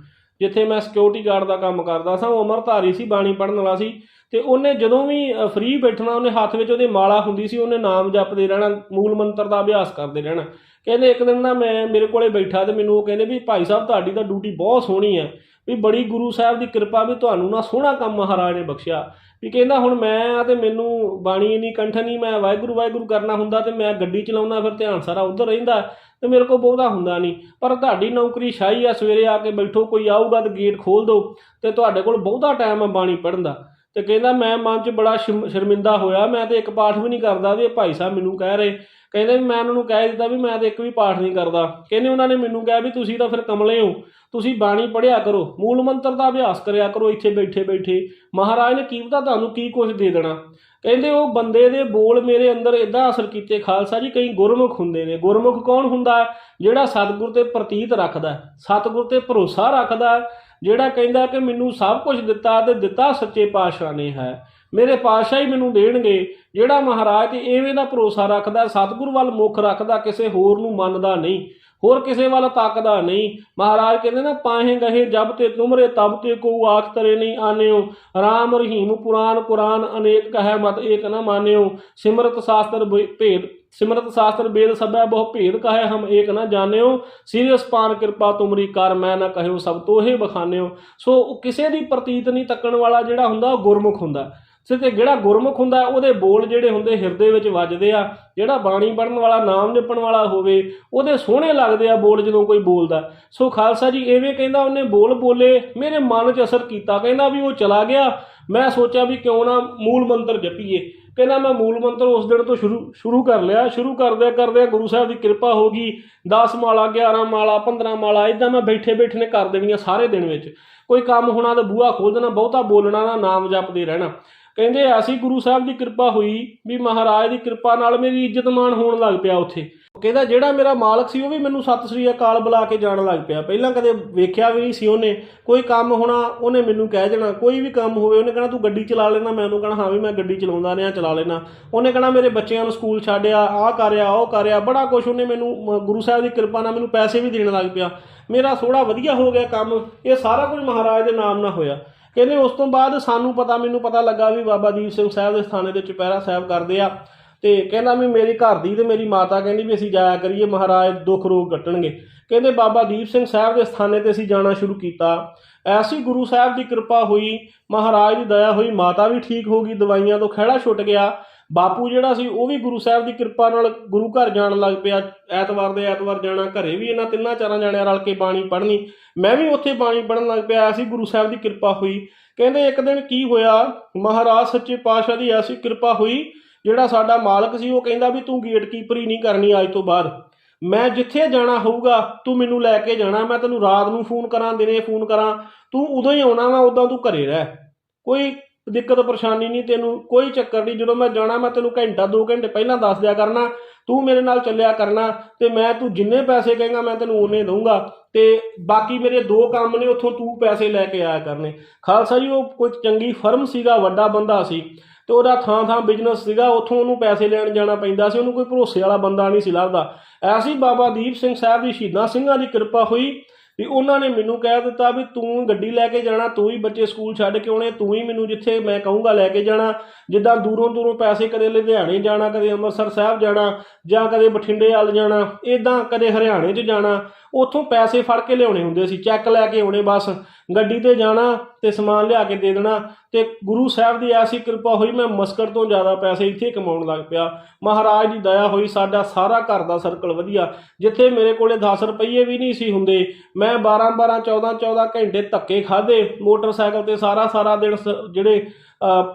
ਜਿੱਥੇ ਮੈਂ ਸਿਕਿਉਰਿਟੀ ਗਾਰਡ ਦਾ ਕੰਮ ਕਰਦਾ ਸਾਂ, ਉਹ ਅਮਰਧਾਰੀ ਸੀ, ਬਾਣੀ ਪੜਨ ਵਾਲਾ ਸੀ। ਤੇ ਉਹਨੇ ਜਦੋਂ ਵੀ ਫ੍ਰੀ ਬੈਠਣਾ, ਉਹਨੇ ਹੱਥ ਵਿੱਚ ਉਹਦੇ ਮਾਲਾ ਹੁੰਦੀ ਸੀ, ਉਹਨੇ ਨਾਮ ਜਪਦੇ ਰਹਿਣਾ, ਮੂਲ ਮੰਤਰ ਦਾ ਅਭਿਆਸ ਕਰਦੇ ਰਹਿਣਾ। ਕਹਿੰਦੇ ਇੱਕ ਦਿਨ ਨਾ ਮੈਂ ਮੇਰੇ ਕੋਲੇ ਬੈਠਾ ਤੇ ਮੈਨੂੰ ਉਹ ਕਹਿੰਦੇ ਵੀ, ਭਾਈ ਸਾਹਿਬ, ਤੁਹਾਡੀ ਤਾਂ ਡਿਊਟੀ ਬਹੁਤ ਸੋਹਣੀ ਹੈ। ਵੀ ਬੜੀ ਗੁਰੂ ਸਾਹਿਬ ਦੀ ਕਿਰਪਾ ਵੀ ਤੁਹਾਨੂੰ ਨਾ ਸੋਹਣਾ ਕੰਮ ਮਹਾਰਾਜ ਨੇ ਬਖਸ਼ਿਆ। ਵੀ ਕਹਿੰਦਾ ਹੁਣ ਮੈਂ ਆ ਤੇ ਮੈਨੂੰ ਬਾਣੀ ਨਹੀਂ ਕੰਠ ਨਹੀਂ, ਮੈਂ ਵਾਹਿਗੁਰੂ ਵਾਹਿਗੁਰੂ ਕਰਨਾ ਹੁੰਦਾ ਤੇ ਮੈਂ ਗੱਡੀ ਚਲਾਉਂਦਾ ਫਿਰ ਧਿਆਨ ਸਾਰਾ ਉਧਰ ਰਹਿੰਦਾ ਤੇ ਮੇਰੇ ਕੋਲ ਬਹੁਤਾ ਹੁੰਦਾ ਨਹੀਂ। ਪਰ ਤੁਹਾਡੀ ਨੌਕਰੀ ਸ਼ਾਹੀ ਆ, ਸਵੇਰੇ ਆ ਕੇ ਬੈਠੋ, ਕੋਈ ਆਊਗਾ ਤੇ ਗੇਟ ਖੋਲ ਦਿਓ ਤੇ ਤੁਹਾਡੇ ਕੋਲ ਬਹੁਤਾ ਟਾਈਮ ਆ ਬਾਣੀ ਪੜ੍ਹਨ ਦਾ। ਤੇ ਕਹਿੰਦਾ ਮੈਂ ਮਨ 'ਚ ਬੜਾ ਸ਼ਰਮ- ਸ਼ਰਮਿੰਦਾ ਹੋਇਆ, ਮੈਂ ਤੇ ਇੱਕ ਪਾਠ ਵੀ ਨਹੀਂ ਕਰਦਾ ਵੀ ਇਹ ਭਾਈ ਸਾਹਿਬ ਮੈਨੂੰ ਕਹਿ ਰਹੇ। ਕਹਿੰਦੇ ਵੀ ਮੈਂ ਉਹਨਾਂ ਨੂੰ ਕਹਿ ਦਿੱਤਾ ਵੀ ਮੈਂ ਤੇ ਇੱਕ ਵੀ ਪਾਠ ਨਹੀਂ ਕਰਦਾ। ਕਹਿੰਦੇ ਉਹਨਾਂ ਨੇ ਮੈਨੂੰ ਕਿਹਾ ਵੀ ਤੁਸੀਂ ਤਾਂ ਫਿਰ ਕਮਲੇ ਹੋ, ਤੁਸੀਂ ਬਾਣੀ ਪੜ੍ਹਿਆ ਕਰੋ, ਮੂਲ ਮੰਤਰ ਦਾ ਅਭਿਆਸ ਕਰਿਆ ਕਰੋ, ਇੱਥੇ ਬੈਠੇ ਬੈਠੇ। ਮਹਾਰਾਜ ਨੇ ਕੀ ਪਤਾ ਤੁਹਾਨੂੰ ਕੀ ਕੁਝ ਦੇ ਦੇਣਾ? ਕਹਿੰਦੇ ਉਹ ਬੰਦੇ ਦੇ ਬੋਲ ਮੇਰੇ ਅੰਦਰ ਇਦਾਂ ਅਸਰ ਕੀਤੇ, ਖਾਲਸਾ ਜੀ, ਕਈ ਗੁਰਮੁਖ ਹੁੰਦੇ ਨੇ। ਗੁਰਮੁਖ ਕੌਣ ਹੁੰਦਾ ਹੈ? ਜਿਹੜਾ ਸਤਿਗੁਰ ਤੇ ਪ੍ਰਤੀਤ ਰੱਖਦਾ ਸਤਿਗੁਰ ਤੇ ਭਰੋਸਾ ਰੱਖਦਾ ਜਿਹੜਾ ਕਹਿੰਦਾ ਕਿ ਮੈਨੂੰ ਸਭ ਕੁਝ ਦਿੱਤਾ ਤੇ ਦਿੱਤਾ ਸੱਚੇ ਪਾਤਸ਼ਾਹ ਨੇ ਹੈ। ਮੇਰੇ ਪਾਤਸ਼ਾਹ ਹੀ ਮੈਨੂੰ ਦੇਣਗੇ। ਜਿਹੜਾ ਮਹਾਰਾਜ ਤੇ ਐਵੇਂ ਦਾ ਭਰੋਸਾ ਰੱਖਦਾ, ਸਤਿਗੁਰ ਵੱਲ ਮੁੱਖ ਰੱਖਦਾ, ਕਿਸੇ ਹੋਰ ਨੂੰ ਮੰਨਦਾ ਨਹੀਂ। ਹੋਰ ਕਿਸੇ ਵੱਲ ਤੱਕਦਾ ਨਹੀਂ। ਮਹਾਰਾਜ ਕਹਿੰਦੇ ਨਾ, ਪਾਹੇ ਗਹੇ ਜਬ ਤੇ ਤੁਮਰੇ, ਤਬ ਤੇ ਕੋ ਆਖ ਤਰੇ ਨਹੀਂ ਆਨਿਓ। ਰਾਮ ਰਹੀਮ ਪੁਰਾਨ ਕੁਰਾਨ ਅਨੇਕ ਕਹੈ ਮਤ ਏਕ ਨਾ ਮਾਨਿਓ। ਸਿਮਰਤ ਸ਼ਾਸਤਰ ਬ- ਭੇਦ, ਸਿਮਰਤ ਸ਼ਾਸਤਰ ਬੇਦ ਸਭੈ ਬਹੁ ਭੇਦ ਕਹੈ ਹਮ ਏਕ ਨਾ ਜਾਣਿਓ। ਸੀਰੀਅਸ ਪਾਨ ਕਿਰਪਾ ਤੁਮਰੀ ਕਰ, ਮੈਂ ਨਾ ਕਹਿਓ ਸਭ ਤੋਹੇ ਬਖਾਨਿਓ। ਸੋ ਕਿਸੇ ਦੀ ਪ੍ਰਤੀਤ ਨਹੀਂ ਤੱਕਣ ਵਾਲਾ ਜਿਹੜਾ ਹੁੰਦਾ, ਉਹ ਗੁਰਮੁਖ ਹੁੰਦਾ। ਸੋ ਤੇ ਜਿਹੜਾ ਗੁਰਮੁਖ ਹੁੰਦਾ, ਉਹਦੇ ਬੋਲ ਜਿਹੜੇ ਹੁੰਦੇ ਹਿਰਦੇ ਵਿੱਚ ਵੱਜਦੇ ਆ, ਜਿਹੜਾ ਬਾਣੀ ਪੜਨ ਵਾਲਾ, ਨਾਮ ਜਪਣ ਵਾਲਾ ਹੋਵੇ, ਉਹਦੇ ਸੋਹਣੇ ਲੱਗਦੇ ਆ ਬੋਲ ਜਦੋਂ ਕੋਈ ਬੋਲਦਾ। ਸੋ ਖਾਲਸਾ ਜੀ ਐਵੇਂ ਕਹਿੰਦਾ, ਉਹਨੇ ਬੋਲ ਬੋਲੇ, ਮੇਰੇ ਮਨ 'ਚ ਅਸਰ ਕੀਤਾ। ਕਹਿੰਦਾ ਵੀ ਉਹ ਚਲਾ ਗਿਆ। ਮੈਂ ਸੋਚਿਆ ਵੀ ਕਿਉਂ ਨਾ ਮੂਲ ਮੰਤਰ ਜਪੀਏ। ਕਹਿੰਦਾ ਮੈਂ ਮੂਲ ਮੰਤਰ ਉਸ ਦਿਨ ਤੋਂ ਸ਼ੁਰੂ ਸ਼ੁਰੂ ਕਰ ਲਿਆ। ਸ਼ੁਰੂ ਕਰਦਿਆਂ ਕਰਦਿਆਂ ਗੁਰੂ ਸਾਹਿਬ ਦੀ ਕਿਰਪਾ ਹੋ ਗਈ। 10 ਮਾਲਾ 11 ਮਾਲਾ 15 ਮਾਲਾ ਇਦਾਂ ਮੈਂ ਬੈਠੇ ਬੈਠੇ ਨੇ ਕਰ ਦੇਣੀਆਂ ਸਾਰੇ ਦਿਨ ਵਿੱਚ। ਕੋਈ ਕੰਮ ਹੋਣਾ ਤਾਂ ਬੂਹਾ ਖੋਲ ਦੇਣਾ, ਬਹੁਤਾ ਬੋਲਣਾ ਨਾ, ਨਾਮ ਜਪਦੇ ਰਹਿਣਾ। ਕਹਿੰਦੇ ਐਸੀ ਗੁਰੂ ਸਾਹਿਬ ਦੀ ਕਿਰਪਾ ਹੋਈ ਵੀ ਮਹਾਰਾਜ ਦੀ ਕਿਰਪਾ ਨਾਲ ਮੇਰੀ ਇੱਜ਼ਤ ਮਾਣ ਹੋਣ ਲੱਗ ਪਿਆ ਉੱਥੇ। ਕਹਿੰਦਾ ਜਿਹੜਾ ਮੇਰਾ ਮਾਲਕ ਸੀ ਉਹ ਵੀ ਮੈਨੂੰ ਸਤਿ ਸ੍ਰੀ ਅਕਾਲ ਬੁਲਾ ਕੇ ਜਾਣ ਲੱਗ ਪਿਆ। ਪਹਿਲਾਂ ਕਦੇ ਵੇਖਿਆ ਵੀ ਨਹੀਂ ਸੀ ਉਹਨੇ। ਕੋਈ ਕੰਮ ਹੋਣਾ ਉਹਨੇ ਮੈਨੂੰ ਕਹਿ ਦੇਣਾ। ਕੋਈ ਵੀ ਕੰਮ ਹੋਵੇ ਉਹਨੇ ਕਹਿਣਾ, ਤੂੰ ਗੱਡੀ ਚਲਾ ਲੈਣਾ। ਮੈਂ ਉਹਨੂੰ ਕਹਿਣਾ, ਹਾਂ ਵੀ ਮੈਂ ਗੱਡੀ ਚਲਾਉਂਦਾ ਰਿਹਾ, ਚਲਾ ਲੈਣਾ। ਉਹਨੇ ਕਹਿਣਾ, ਮੇਰੇ ਬੱਚਿਆਂ ਨੂੰ ਸਕੂਲ ਛੱਡਿਆ, ਆਹ ਕਰਿਆ, ਉਹ ਕਰਿਆ। ਬੜਾ ਕੁਝ ਉਹਨੇ ਮੈਨੂੰ ਗੁਰੂ ਸਾਹਿਬ ਦੀ ਕਿਰਪਾ ਨਾਲ ਮੈਨੂੰ ਪੈਸੇ ਵੀ ਦੇਣ ਲੱਗ ਪਿਆ। ਮੇਰਾ ਥੋੜਾ ਵਧੀਆ ਹੋ ਗਿਆ ਕੰਮ। ਇਹ ਸਾਰਾ ਕੁਝ ਮਹਾਰਾਜ ਦੇ ਨਾਮ ਨਾਲ ਹੋਇਆ। ਕਹਿੰਦੇ ਉਸ ਤੋਂ ਬਾਅਦ ਸਾਨੂੰ ਪਤਾ, ਮੈਨੂੰ ਪਤਾ ਲੱਗਾ ਵੀ ਬਾਬਾ ਦੀਪ ਸਿੰਘ ਸਾਹਿਬ ਦੇ ਸਥਾਨੇ ਦੇ ਚੁਪਹਿਰਾ ਸਾਹਿਬ ਕਰਦੇ ਆ। ਤੇ ਕਹਿੰਦਾ ਵੀ ਮੇਰੀ ਘਰ ਦੀ ਤੇ ਮੇਰੀ ਮਾਤਾ ਕਹਿੰਦੀ ਵੀ ਅਸੀਂ ਜਾਇਆ ਕਰੀਏ, ਮਹਾਰਾਜ ਦੁੱਖ ਰੋਗ ਕੱਟਣਗੇ। ਕਹਿੰਦੇ ਬਾਬਾ ਦੀਪ ਸਿੰਘ ਸਾਹਿਬ ਦੇ ਸਥਾਨੇ ਤੇ ਅਸੀਂ ਜਾਣਾ ਸ਼ੁਰੂ ਕੀਤਾ। ਐਸੀ ਗੁਰੂ ਸਾਹਿਬ ਦੀ ਕਿਰਪਾ ਹੋਈ, ਮਹਾਰਾਜ ਦੀ ਦਇਆ ਹੋਈ, ਮਾਤਾ ਵੀ ਠੀਕ ਹੋ ਗਈ, ਦਵਾਈਆਂ ਤੋਂ ਖਹਿੜਾ ਛੁੱਟ ਗਿਆ। ਬਾਪੂ ਜਿਹੜਾ ਸੀ, ਉਹ ਵੀ ਗੁਰੂ ਸਾਹਿਬ ਦੀ ਕਿਰਪਾ ਨਾਲ ਗੁਰੂ ਘਰ ਜਾਣ ਲੱਗ ਪਿਆ। ਐਤਵਾਰ ਦੇ ਐਤਵਾਰ ਜਾਣਾ, ਘਰੇ ਵੀ ਇਹਨਾਂ ਤਿੰਨਾਂ ਚਾਰਾਂ ਜਾਣਿਆਂ ਰਲ ਕੇ ਬਾਣੀ ਪੜ੍ਹਨੀ। ਮੈਂ ਵੀ ਉੱਥੇ ਬਾਣੀ ਪੜ੍ਹਨ ਲੱਗ ਪਿਆ, ਐਸੀ ਗੁਰੂ ਸਾਹਿਬ ਦੀ ਕਿਰਪਾ ਹੋਈ। ਕਹਿੰਦੇ ਇੱਕ ਦਿਨ ਕੀ ਹੋਇਆ? ਮਹਾਰਾਜ ਸੱਚੇ ਪਾਤਸ਼ਾਹ ਦੀ ਐਸੀ ਕਿਰਪਾ ਹੋਈ, ਜਿਹੜਾ ਸਾਡਾ ਮਾਲਕ ਸੀ, ਉਹ ਕਹਿੰਦਾ ਵੀ ਤੂੰ ਗੇਟ ਕੀਪਰ ਹੀ ਨਹੀਂ ਕਰਨੀ ਅੱਜ ਤੋਂ ਬਾਅਦ। ਮੈਂ ਜਿੱਥੇ ਜਾਣਾ ਹੋਊਗਾ, ਤੂੰ ਮੈਨੂੰ ਲੈ ਕੇ ਜਾਣਾ, ਮੈਂ ਤੈਨੂੰ ਰਾਤ ਨੂੰ ਫੋਨ ਕਰਾਂ, ਦਿਨੇ ਫੋਨ ਕਰਾਂ। ਤੂੰ ਉਦੋਂ ਹੀ ਆਉਣਾ ਵਾ, ਉਦੋਂ ਤੂੰ ਘਰੇ ਰਹਿ। ਕੋਈ ਦਿੱਕਤ ਪਰੇਸ਼ਾਨੀ ਨਹੀਂ, ਤੈਨੂੰ ਕੋਈ ਚੱਕਰ ਨਹੀਂ। ਜਦੋਂ ਮੈਂ ਜਾਣਾ, ਮੈਂ ਤੈਨੂੰ ਘੰਟਾ 2 ਘੰਟੇ ਪਹਿਲਾਂ ਦੱਸ ਦਿਆ ਕਰਨਾ, ਤੂੰ ਮੇਰੇ ਨਾਲ ਚੱਲਿਆ ਕਰਨਾ ਤੇ ਮੈਂ ਤੂੰ ਜਿੰਨੇ ਪੈਸੇ ਕਹੇਗਾ, ਮੈਂ ਤੈਨੂੰ ਉਹਨੇ ਦਊਂਗਾ। ਤੇ ਬਾਕੀ ਮੇਰੇ ਦੋ ਕੰਮ ਨੇ, ਉੱਥੋਂ ਤੂੰ ਪੈਸੇ ਲੈ ਕੇ ਆਇਆ ਕਰਨੇ। ਖਾਲਸਾ ਜੀ, ਉਹ ਕੋਈ ਚੰਗੀ ਫਰਮ ਸੀਗਾ, ਵੱਡਾ ਬੰਦਾ ਸੀ ਤੇ ਉਹਦਾ ਥਾਂ ਥਾਂ ਬਿਜ਼ਨਸ ਸੀਗਾ, ਉੱਥੋਂ ਉਹਨੂੰ ਪੈਸੇ ਲੈਣ ਜਾਣਾ ਪੈਂਦਾ ਸੀ, ਉਹਨੂੰ ਕੋਈ ਭਰੋਸੇ ਵਾਲਾ ਬੰਦਾ ਨਹੀਂ ਸੀ ਲੱਭਦਾ। ਐਸੀ ਬਾਬਾ ਦੀਪ ਸਿੰਘ ਸਾਹਿਬ ਦੀ ਸ਼ਹੀਦਾਂ ਸਿੰਘਾਂ ਦੀ ਕਿਰਪਾ ਹੋਈ ਵੀ ਉਹਨਾਂ ਨੇ ਮੈਨੂੰ ਕਹਿ ਦਿੱਤਾ ਵੀ ਤੂੰ ਗੱਡੀ ਲੈ ਕੇ ਜਾਣਾ, ਤੂੰ ਹੀ ਬੱਚੇ ਸਕੂਲ ਛੱਡ ਕੇ ਆਉਣੇ, ਤੂੰ ਹੀ ਮੈਨੂੰ ਜਿੱਥੇ ਮੈਂ ਕਹੂੰਗਾ ਲੈ ਕੇ ਜਾਣਾ, ਜਿੱਦਾਂ ਦੂਰੋਂ ਦੂਰੋਂ ਪੈਸੇ ਕਦੇ ਲੁਧਿਆਣੇ ਜਾਣਾ, ਕਦੇ ਅੰਮ੍ਰਿਤਸਰ ਸਾਹਿਬ ਜਾਣਾ ਜਾਂ ਕਦੇ ਬਠਿੰਡੇ ਵੱਲ ਜਾਣਾ ਇਦਾਂ ਕਦੇ ਹਰਿਆਣੇ 'ਚ ਜਾਣਾ। ਉੱਥੋਂ ਪੈਸੇ ਫੜ ਕੇ ਲਿਆਉਣੇ ਹੁੰਦੇ ਸੀ, ਚੈੱਕ ਲੈ ਕੇ ਆਉਣੇ ਬਸ, ਗੱਡੀ ਤੇ ਜਾਣਾ ਤੇ ਸਮਾਨ ਲਿਆ ਕੇ ਦੇ ਦੇਣਾ ਤੇ ਗੁਰੂ ਸਾਹਿਬ ਦੀ ਐਸੀ ਕਿਰਪਾ ਹੋਈ ਮੈਂ ਮਸਕਟ ਤੋਂ ਜ਼ਿਆਦਾ ਪੈਸੇ ਇੱਥੇ ਕਮਾਉਣ ਲੱਗ ਪਿਆ। ਮਹਾਰਾਜ ਦੀ ਦਇਆ ਹੋਈ ਸਾਡਾ ਸਾਰਾ ਘਰ ਦਾ ਸਰਕਲ ਵਧੀਆ, ਜਿੱਥੇ ਮੇਰੇ ਕੋਲੇ 10 ਰੁਪਏ ਵੀ ਨਹੀਂ ਸੀ ਹੁੰਦੇ। ਮੈਂ 12 12 14 14 ਘੰਟੇ ਧੱਕੇ ਖਾਦੇ ਮੋਟਰਸਾਈਕਲ ਤੇ ਸਾਰਾ ਸਾਰਾ ਦਿਨ ਸ- ਜਿਹੜੇ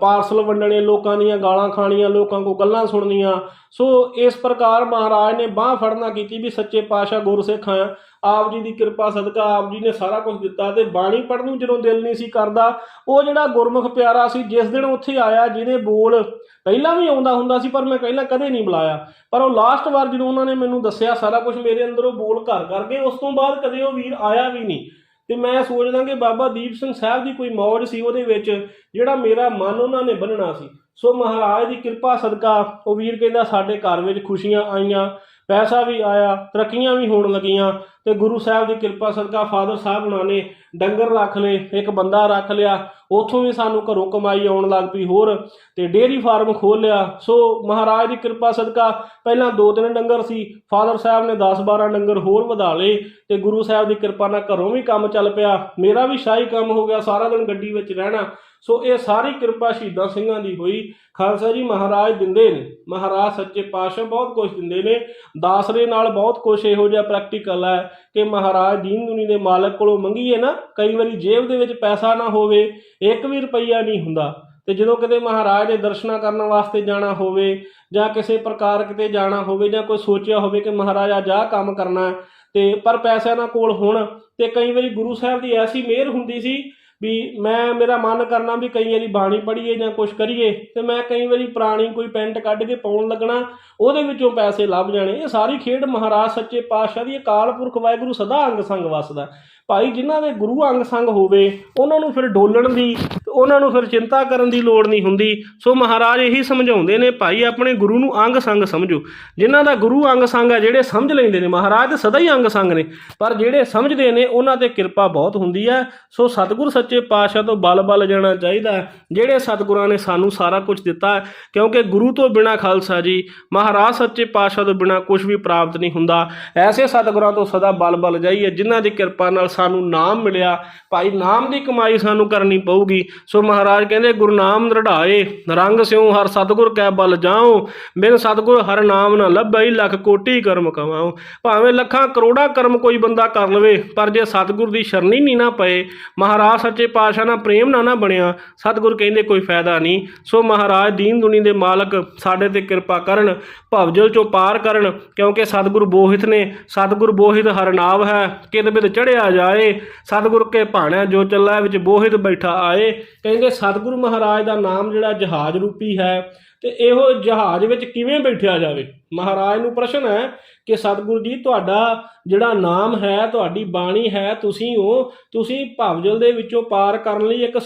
ਪਾਰਸਲ ਵੰਡਣੇ, ਲੋਕਾਂ ਦੀਆਂ ਗਾਲਾਂ ਖਾਣੀਆਂ, ਲੋਕਾਂ ਕੋ ਗੱਲਾਂ ਸੁਣਨੀਆਂ। ਸੋ ਇਸ ਪ੍ਰਕਾਰ ਮਹਾਰਾਜ ਨੇ ਬਾਹ ਫੜਨਾ ਕੀਤੀ ਵੀ ਸੱਚੇ ਪਾਤਸ਼ਾਹ ਗੁਰਸਿੱਖ ਆ ਆਪ ਜੀ ਦੀ ਕਿਰਪਾ, ਸਦਕਾ ਆਪ ਜੀ ਨੇ ਸਾਰਾ ਕੁਝ ਦਿੱਤਾ ਤੇ ਬਾਣੀ ਪੜ੍ਹਨ ਨੂੰ ਜਦੋਂ ਦਿਲ ਨਹੀਂ ਸੀ ਕਰਦਾ, ਉਹ ਜਿਹੜਾ ਗੁਰਮੁਖ ਪਿਆਰਾ ਸੀ, ਜਿਸ ਦਿਨ ਉੱਥੇ ਆਇਆ, ਜਿਹਦੇ ਬੋਲ ਪਹਿਲਾਂ ਵੀ ਆਉਂਦਾ ਹੁੰਦਾ ਸੀ, ਪਰ ਮੈਂ ਪਹਿਲਾਂ ਕਦੇ ਨਹੀਂ ਬੁਲਾਇਆ। ਪਰ ਉਹ ਲਾਸਟ ਵਾਰ ਜਦੋਂ ਉਹਨਾਂ ਨੇ ਮੈਨੂੰ ਦੱਸਿਆ, ਸਾਰਾ ਕੁਝ ਮੇਰੇ ਅੰਦਰੋਂ ਬੋਲ ਘਰ ਕਰਕੇ ਉਸ ਤੋਂ ਬਾਅਦ ਕਦੇ ਉਹ ਵੀਰ ਆਇਆ ਵੀ ਨਹੀਂ। ਤੇ ਮੈਂ ਸੋਚਦਾ ਕਿ ਬਾਬਾ ਦੀਪ ਸਿੰਘ ਸਾਹਿਬ ਦੀ ਕੋਈ ਮੌਜ ਸੀ ਉਹਦੇ ਵਿੱਚ, ਜਿਹੜਾ ਮੇਰਾ ਮਨ ਉਹਨਾਂ ਨੇ ਬੰਨਣਾ ਸੀ। ਸੋ ਮਹਾਰਾਜ ਦੀ ਕਿਰਪਾ ਸਦਕਾ ਉਹ ਵੀਰ ਕਹਿੰਦਾ ਸਾਡੇ ਘਰ ਵਿੱਚ ਖੁਸ਼ੀਆਂ ਆਈਆਂ। ਪੈਸਾ ਵੀ ਆਇਆ, ਤਰੱਕੀਆਂ ਵੀ ਹੋਣ ਲੱਗੀਆਂ ਤੇ ਗੁਰੂ ਸਾਹਿਬ ਦੀ ਕਿਰਪਾ ਸਦਕਾ ਫਾਦਰ ਸਾਹਿਬ ਉਹਨਾਂ ਨੇ ਡੰਗਰ ਰੱਖ ਲਏ, ਇੱਕ ਬੰਦਾ ਰੱਖ ਲਿਆ, ਉਥੋਂ ਵੀ ਸਾਨੂੰ ਘਰੋਂ ਕਮਾਈ ਆਉਣ ਲੱਗ ਪਈ ਹੋਰ ਤੇ ਡੇਅਰੀ ਫਾਰਮ ਖੋਲ ਲਿਆ। ਸੋ ਮਹਾਰਾਜ ਦੀ ਕਿਰਪਾ ਸਦਕਾ ਪਹਿਲਾਂ ਦੋ ਤਿੰਨ ਡੰਗਰ ਸੀ, ਫਾਦਰ ਸਾਹਿਬ ਨੇ 10 12 ਡੰਗਰ ਹੋਰ ਵਧਾ ਲਏ ਤੇ ਗੁਰੂ ਸਾਹਿਬ ਦੀ ਕਿਰਪਾ ਨਾਲ ਘਰੋਂ ਵੀ ਕੰਮ ਚੱਲ ਪਿਆ। ਮੇਰਾ ਵੀ ਸ਼ਾਹੀ ਕੰਮ ਹੋ ਗਿਆ, ਸਾਰਾ ਦਿਨ ਗੱਡੀ ਵਿੱਚ ਰਹਿਣਾ। ਸੋ ਇਹ ਸਾਰੀ ਕਿਰਪਾ ਸ਼ਹੀਦਾਂ ਸਿੰਘਾਂ ਦੀ ਹੋਈ। ਖਾਲਸਾ ਜੀ ਮਹਾਰਾਜ ਦਿੰਦੇ ਨੇ। ਮਹਾਰਾਜ ਸੱਚੇ ਪਾਤਸ਼ਾਹ ਬਹੁਤ ਕੁਝ ਦਿੰਦੇ ਨੇ। ਦਾਸਰੇ ਨਾਲ ਬਹੁਤ ਕੁਝ ਇਹੋ ਜਿਹਾ ਪ੍ਰੈਕਟੀਕਲ ਹੈ ਕਿ ਮਹਾਰਾਜ ਦੀਨ ਦੁਨੀ ਦੇ ਮਾਲਕ ਕੋਲੋਂ ਮੰਗੀਏ ਨਾ ਕਈ ਵਾਰੀ ਜੇਬ ਦੇ ਵਿੱਚ ਪੈਸਾ ਨਾ ਹੋਵੇ ਇੱਕ ਵੀ ਰੁਪਈਆ ਨਹੀਂ ਹੁੰਦਾ। ਤੇ ਜਦੋਂ ਕਿਤੇ ਮਹਾਰਾਜ ਦੇ ਦਰਸ਼ਨਾਂ ਕਰਨ ਵਾਸਤੇ ਜਾਣਾ ਹੋਵੇ ਜਾਂ ਕਿਸੇ ਪ੍ਰਕਾਰ ਕਿਤੇ ਜਾਣਾ ਹੋਵੇ ਜਾਂ ਕੋਈ ਸੋਚਿਆ ਹੋਵੇ ਕਿ ਮਹਾਰਾਜ ਅੱਜ ਆਹ ਕੰਮ ਕਰਨਾ ਹੈ, ਤੇ ਪਰ ਪੈਸਿਆਂ ਨਾਲ ਕੋਲ ਹੋਣ ਤੇ ਕਈ ਵਾਰੀ ਗੁਰੂ ਸਾਹਿਬ ਦੀ ਐਸੀ ਮਿਹਰ ਹੁੰਦੀ ਸੀ ਵੀ ਮੈਂ, ਮੇਰਾ ਮਨ ਕਰਨਾ ਵੀ ਕਈ ਵਾਰੀ ਬਾਣੀ ਪੜ੍ਹੀਏ ਜਾਂ ਕੁਝ ਕਰੀਏ ਤੇ ਮੈਂ ਕਈ ਵਾਰੀ ਪੁਰਾਣੀ ਕੋਈ ਪੈਂਟ ਕੱਢ ਕੇ ਪਾਉਣ ਲੱਗਣਾ, ਉਹਦੇ ਵਿੱਚੋਂ ਪੈਸੇ ਲੱਭ ਜਾਣੇ। ਇਹ ਸਾਰੀ ਖੇਡ ਮਹਾਰਾਜ ਸੱਚੇ ਪਾਤਸ਼ਾਹ ਦੀ ਅਕਾਲ ਪੁਰਖ ਵਾਹਿਗੁਰੂ ਸਦਾ ਅੰਗ ਸੰਗ ਵਸਦਾ। ਭਾਈ ਜਿਨ੍ਹਾਂ ਦੇ ਗੁਰੂ ਅੰਗ ਸੰਗ ਹੋਵੇ, ਉਹਨਾਂ ਨੂੰ ਫਿਰ ਡੋਲਣ ਦੀ, ਉਹਨਾਂ ਨੂੰ ਫਿਰ ਚਿੰਤਾ ਕਰਨ ਦੀ ਲੋੜ ਨਹੀਂ ਹੁੰਦੀ। ਸੋ ਮਹਾਰਾਜ ਇਹੀ ਸਮਝਾਉਂਦੇ ਨੇ, ਭਾਈ ਆਪਣੇ ਗੁਰੂ ਨੂੰ ਅੰਗ ਸੰਗ ਸਮਝੋ। ਜਿਨ੍ਹਾਂ ਦਾ ਗੁਰੂ ਅੰਗ ਸੰਗ ਹੈ ਜਿਹੜੇ ਸਮਝ ਲੈਂਦੇ ਨੇ, ਮਹਾਰਾਜ ਤੇ ਸਦਾ ਹੀ ਅੰਗ ਸੰਗ ਨੇ। ਪਰ ਜਿਹੜੇ ਸਮਝਦੇ ਨੇ, ਉਹਨਾਂ ਤੇ ਕਿਰਪਾ ਬਹੁਤ ਹੁੰਦੀ ਹੈ ਸੋ ਸਤਿਗੁਰ ਸੱਚੇ ਪਾਤਸ਼ਾਹ ਤੋਂ ਬਲ ਬਲ ਜਾਣਾ ਚਾਹੀਦਾ ਜਿਹੜੇ ਸਤਿਗੁਰਾਂ ਨੇ ਸਾਨੂੰ ਸਾਰਾ ਕੁਝ ਦਿੱਤਾ ਕਿਉਂਕਿ ਗੁਰੂ ਤੋਂ ਬਿਨਾ ਖਾਲਸਾ ਜੀ, ਮਹਾਰਾਜ ਸੱਚੇ ਪਾਤਸ਼ਾਹ ਤੋਂ ਬਿਨਾ ਕੁਝ ਵੀ ਪ੍ਰਾਪਤ ਨਹੀਂ ਹੁੰਦਾ। ਐਸੇ ਸਤਿਗੁਰਾਂ ਤੋਂ ਸਦਾ ਬਲ ਬਲ ਜਾਈਏ, ਜਿਨ੍ਹਾਂ ਦੀ ਕਿਰਪਾ ਨਾਲ ਸਾਨੂੰ ਨਾਮ ਮਿਲਿਆ। ਭਾਈ ਨਾਮ ਦੀ ਕਮਾਈ ਸਾਨੂੰ ਕਰਨੀ ਪਊਗੀ। ਸੋ ਮਹਾਰਾਜ ਕਹਿੰਦੇ ਗੁਰਨਾਮ ਦ੍ਰਿੜਾਏ ਰੰਗ ਸਿਉ ਹਰ ਸਤਿਗੁਰ ਕੈ ਬਲ ਜਾਓ ਬਿਨ ਸਤਿਗੁਰ ਹਰ ਨਾਮ ਨਾ ਲੱਭਈ ਲੱਖ ਕੋਟੀ ਕਰਮ ਕਮਾਓ ਭਾਵੇਂ ਲੱਖਾਂ ਕਰੋੜਾਂ ਕਰਮ ਕੋਈ ਬੰਦਾ ਕਰ ਲਵੇ, ਪਰ ਜੇ ਸਤਿਗੁਰ ਦੀ ਸ਼ਰਨੀ ਨਹੀਂ ਨਾ ਪਏ, ਮਹਾਰਾਜ ਸੱਚੇ ਪਾਤਸ਼ਾਹ ਨਾਲ ਪ੍ਰੇਮ ਨਾ ਨਾ ਬਣਿਆ, ਸਤਿਗੁਰ ਕਹਿੰਦੇ, ਕੋਈ ਫਾਇਦਾ ਨਹੀਂ ਸੋ ਮਹਾਰਾਜ ਦੀਨ ਦੁਨੀ ਦੇ ਮਾਲਕ ਸਾਡੇ ਤੇ ਕਿਰਪਾ ਕਰਨ, ਭਵਜਲ ਚੋਂ ਪਾਰ ਕਰਨ, ਕਿਉਂਕਿ ਸਤਿਗੁਰ ਬੋਹਿਤ ਨੇ। ਸਤਿਗੁਰ ਬੋਹਿਤ ਹਰਨਾਵ ਹੈ, ਕਿਤ ਬਿਦ ਚੜਿਆ ਜਾ ਜਾਏ ਸਤਿਗੁਰ ਕੇ ਭਾਣਾ ਜੋ ਚੱਲਾ ਵਿੱਚ ਬੋਹਿਤ ਬੈਠਾ ਆਏ। ਕਹਿੰਦੇ, ਸਤਿਗੁਰੂ ਮਹਾਰਾਜ ਦਾ ਨਾਮ ਜਿਹੜਾ ਜਹਾਜ਼ ਰੂਪੀ ਹੈ, ਤੇ ਇਹੋ ਜਹਾਜ਼ ਵਿੱਚ ਕਿਵੇਂ ਬੈਠਿਆ ਜਾਵੇ? ਮਹਾਰਾਜ ਨੂੰ ਪ੍ਰਸ਼ਨ ਹੈ ਕਿ ਸਤਿਗੁਰੂ ਜੀ, ਤੁਹਾਡਾ ਜਿਹੜਾ ਨਾਮ ਹੈ, ਤੁਹਾਡੀ ਬਾਣੀ ਹੈ, ਤੁਸੀਂ ਉਹ, ਤੁਸੀਂ ਭਵਜਲ ਦੇ ਵਿੱਚੋਂ ਪਾਰ ਕਰਨ ਲਈ ਇੱਕ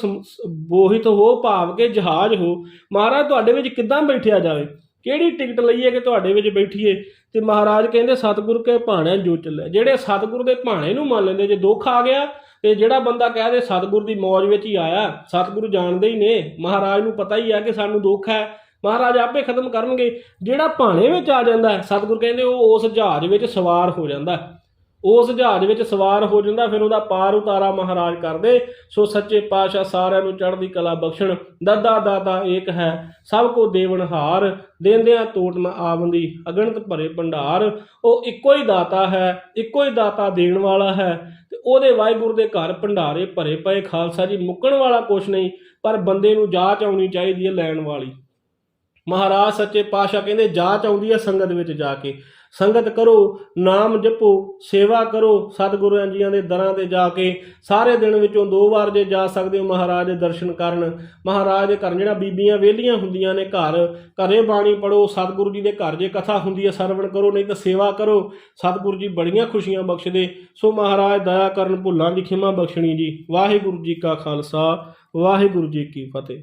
ਬੋਹਿਤ ਹੋ, ਭਾਵ ਕੇ ਜਹਾਜ਼ ਹੋ। ਮਹਾਰਾਜ, ਤੁਹਾਡੇ ਵਿੱਚ ਕਿੱਦਾਂ ਬੈਠਿਆ ਜਾਵੇ? ਕਿਹੜੀ ਟਿਕਟ ਲਈਏ ਕਿ ਤੁਹਾਡੇ ਵਿੱਚ ਬੈਠੀਏ? ਤੇ ਮਹਾਰਾਜ ਕਹਿੰਦੇ, ਸਤਿਗੁਰ ਕੇ ਭਾਣੇ ਜੋ ਚੱਲੇ। ਜਿਹੜੇ ਸਤਿਗੁਰ ਦੇ ਭਾਣੇ ਨੂੰ ਮੰਨ ਲੈਂਦੇ, ਜੇ ਦੁੱਖ ਆ ਗਿਆ, ਤੇ ਜਿਹੜਾ ਬੰਦਾ ਕਹਿ ਦੇ, ਸਤਿਗੁਰ ਦੀ ਮੌਜ ਵਿੱਚ ਹੀ ਆਇਆ, ਸਤਿਗੁਰੂ ਜਾਣਦੇ ਹੀ ਨੇ। ਮਹਾਰਾਜ ਨੂੰ ਪਤਾ ਹੀ ਹੈ ਕਿ ਸਾਨੂੰ ਦੁੱਖ ਹੈ। ਮਹਾਰਾਜ ਆਪੇ ਖਤਮ ਕਰਨਗੇ। ਜਿਹੜਾ ਭਾਣੇ ਵਿੱਚ ਆ ਜਾਂਦਾ ਹੈ ਸਤਿਗੁਰ ਕਹਿੰਦੇ, ਉਹ ਉਸ ਜਹਾਜ਼ ਵਿੱਚ ਸਵਾਰ ਹੋ ਜਾਂਦਾ। ਉਸ ਜਹਾਜ਼ ਵਿੱਚ ਸਵਾਰ ਹੋ ਜਾਂਦਾ, ਫਿਰ ਉਹਦਾ ਪਾਰ ਉਤਾਰਾ ਮਹਾਰਾਜ ਕਰਦੇ। ਸੋ ਸੱਚੇ ਪਾਤਸ਼ਾਹ ਸਾਰਿਆਂ ਨੂੰ ਚੜ੍ਹਦੀ ਕਲਾ ਬਖਸ਼ਣ। ਦੱਦਾ ਦਾਤਾ ਏਕ ਹੈ, ਸਭ ਕੋ ਦੇਵਨ ਹਾਰ। ਦੇਂਦਿਆਂ ਤੋਟ ਨ ਆਵੰਦੀ, ਅਗਣਤ ਭਰੇ ਭੰਡਾਰ। ਉਹ ਇੱਕੋ ਹੀ ਦਾਤਾ ਹੈ, ਇੱਕੋ ਹੀ ਦਾਤਾ ਦੇਣ ਵਾਲਾ ਹੈ। ਤੇ ਉਹਦੇ ਵਾਹਿਗੁਰੂ ਦੇ ਘਰ ਭੰਡਾਰੇ ਭਰੇ ਪਏ। ਖਾਲਸਾ ਜੀ, ਮੁੱਕਣ ਵਾਲਾ ਕੁਛ ਨਹੀਂ, ਪਰ ਬੰਦੇ ਨੂੰ ਜਾਚ ਆਉਣੀ ਚਾਹੀਦੀ ਹੈ ਲੈਣ ਵਾਲੀ। ਮਹਾਰਾਜ ਸੱਚੇ ਪਾਤਸ਼ਾਹ ਕਹਿੰਦੇ, ਜਾਚ ਆਉਂਦੀ ਹੈ ਸੰਗਤ ਵਿੱਚ ਜਾ ਕੇ। ਸੰਗਤ ਕਰੋ, ਨਾਮ ਜਪੋ, ਸੇਵਾ ਕਰੋ, ਸਤਿਗੁਰਾਂ ਜੀਆਂ ਦੇ ਦਰਾਂ ਤੇ ਜਾ ਕੇ ਸਾਰੇ ਦਿਨ ਵਿੱਚੋਂ ਦੋ ਵਾਰ ਜੇ ਜਾ ਸਕਦੇ ਹੋ ਮਹਾਰਾਜ ਦੇ ਦਰਸ਼ਨ ਕਰਨ, ਮਹਾਰਾਜ ਦੇ ਘਰ ਜਿਹੜਾ ਬੀਬੀਆਂ ਵਿਹਲੀਆਂ ਹੁੰਦੀਆਂ ਨੇ ਘਰ, ਘਰੇ ਬਾਣੀ ਪੜੋ ਸਤਿਗੁਰੂ ਜੀ ਦੇ ਘਰ ਜੇ ਕਥਾ ਹੁੰਦੀ ਹੈ ਸਰਵਣ ਕਰੋ, ਨਹੀਂ ਤਾਂ ਸੇਵਾ ਕਰੋ, ਸਤਿਗੁਰੂ ਜੀ ਬੜੀਆਂ ਖੁਸ਼ੀਆਂ ਬਖਸ਼ਦੇ, ਸੋ ਮਹਾਰਾਜ ਦਇਆ ਕਰਨ ਭੁੱਲਾਂ ਦੀ ਖਿਮਾ ਬਖਸ਼ਣੀ ਜੀ, ਵਾਹਿਗੁਰੂ ਜੀ ਕਾ ਖਾਲਸਾ, ਵਾਹਿਗੁਰੂ ਜੀ ਕੀ ਫਤਿਹ।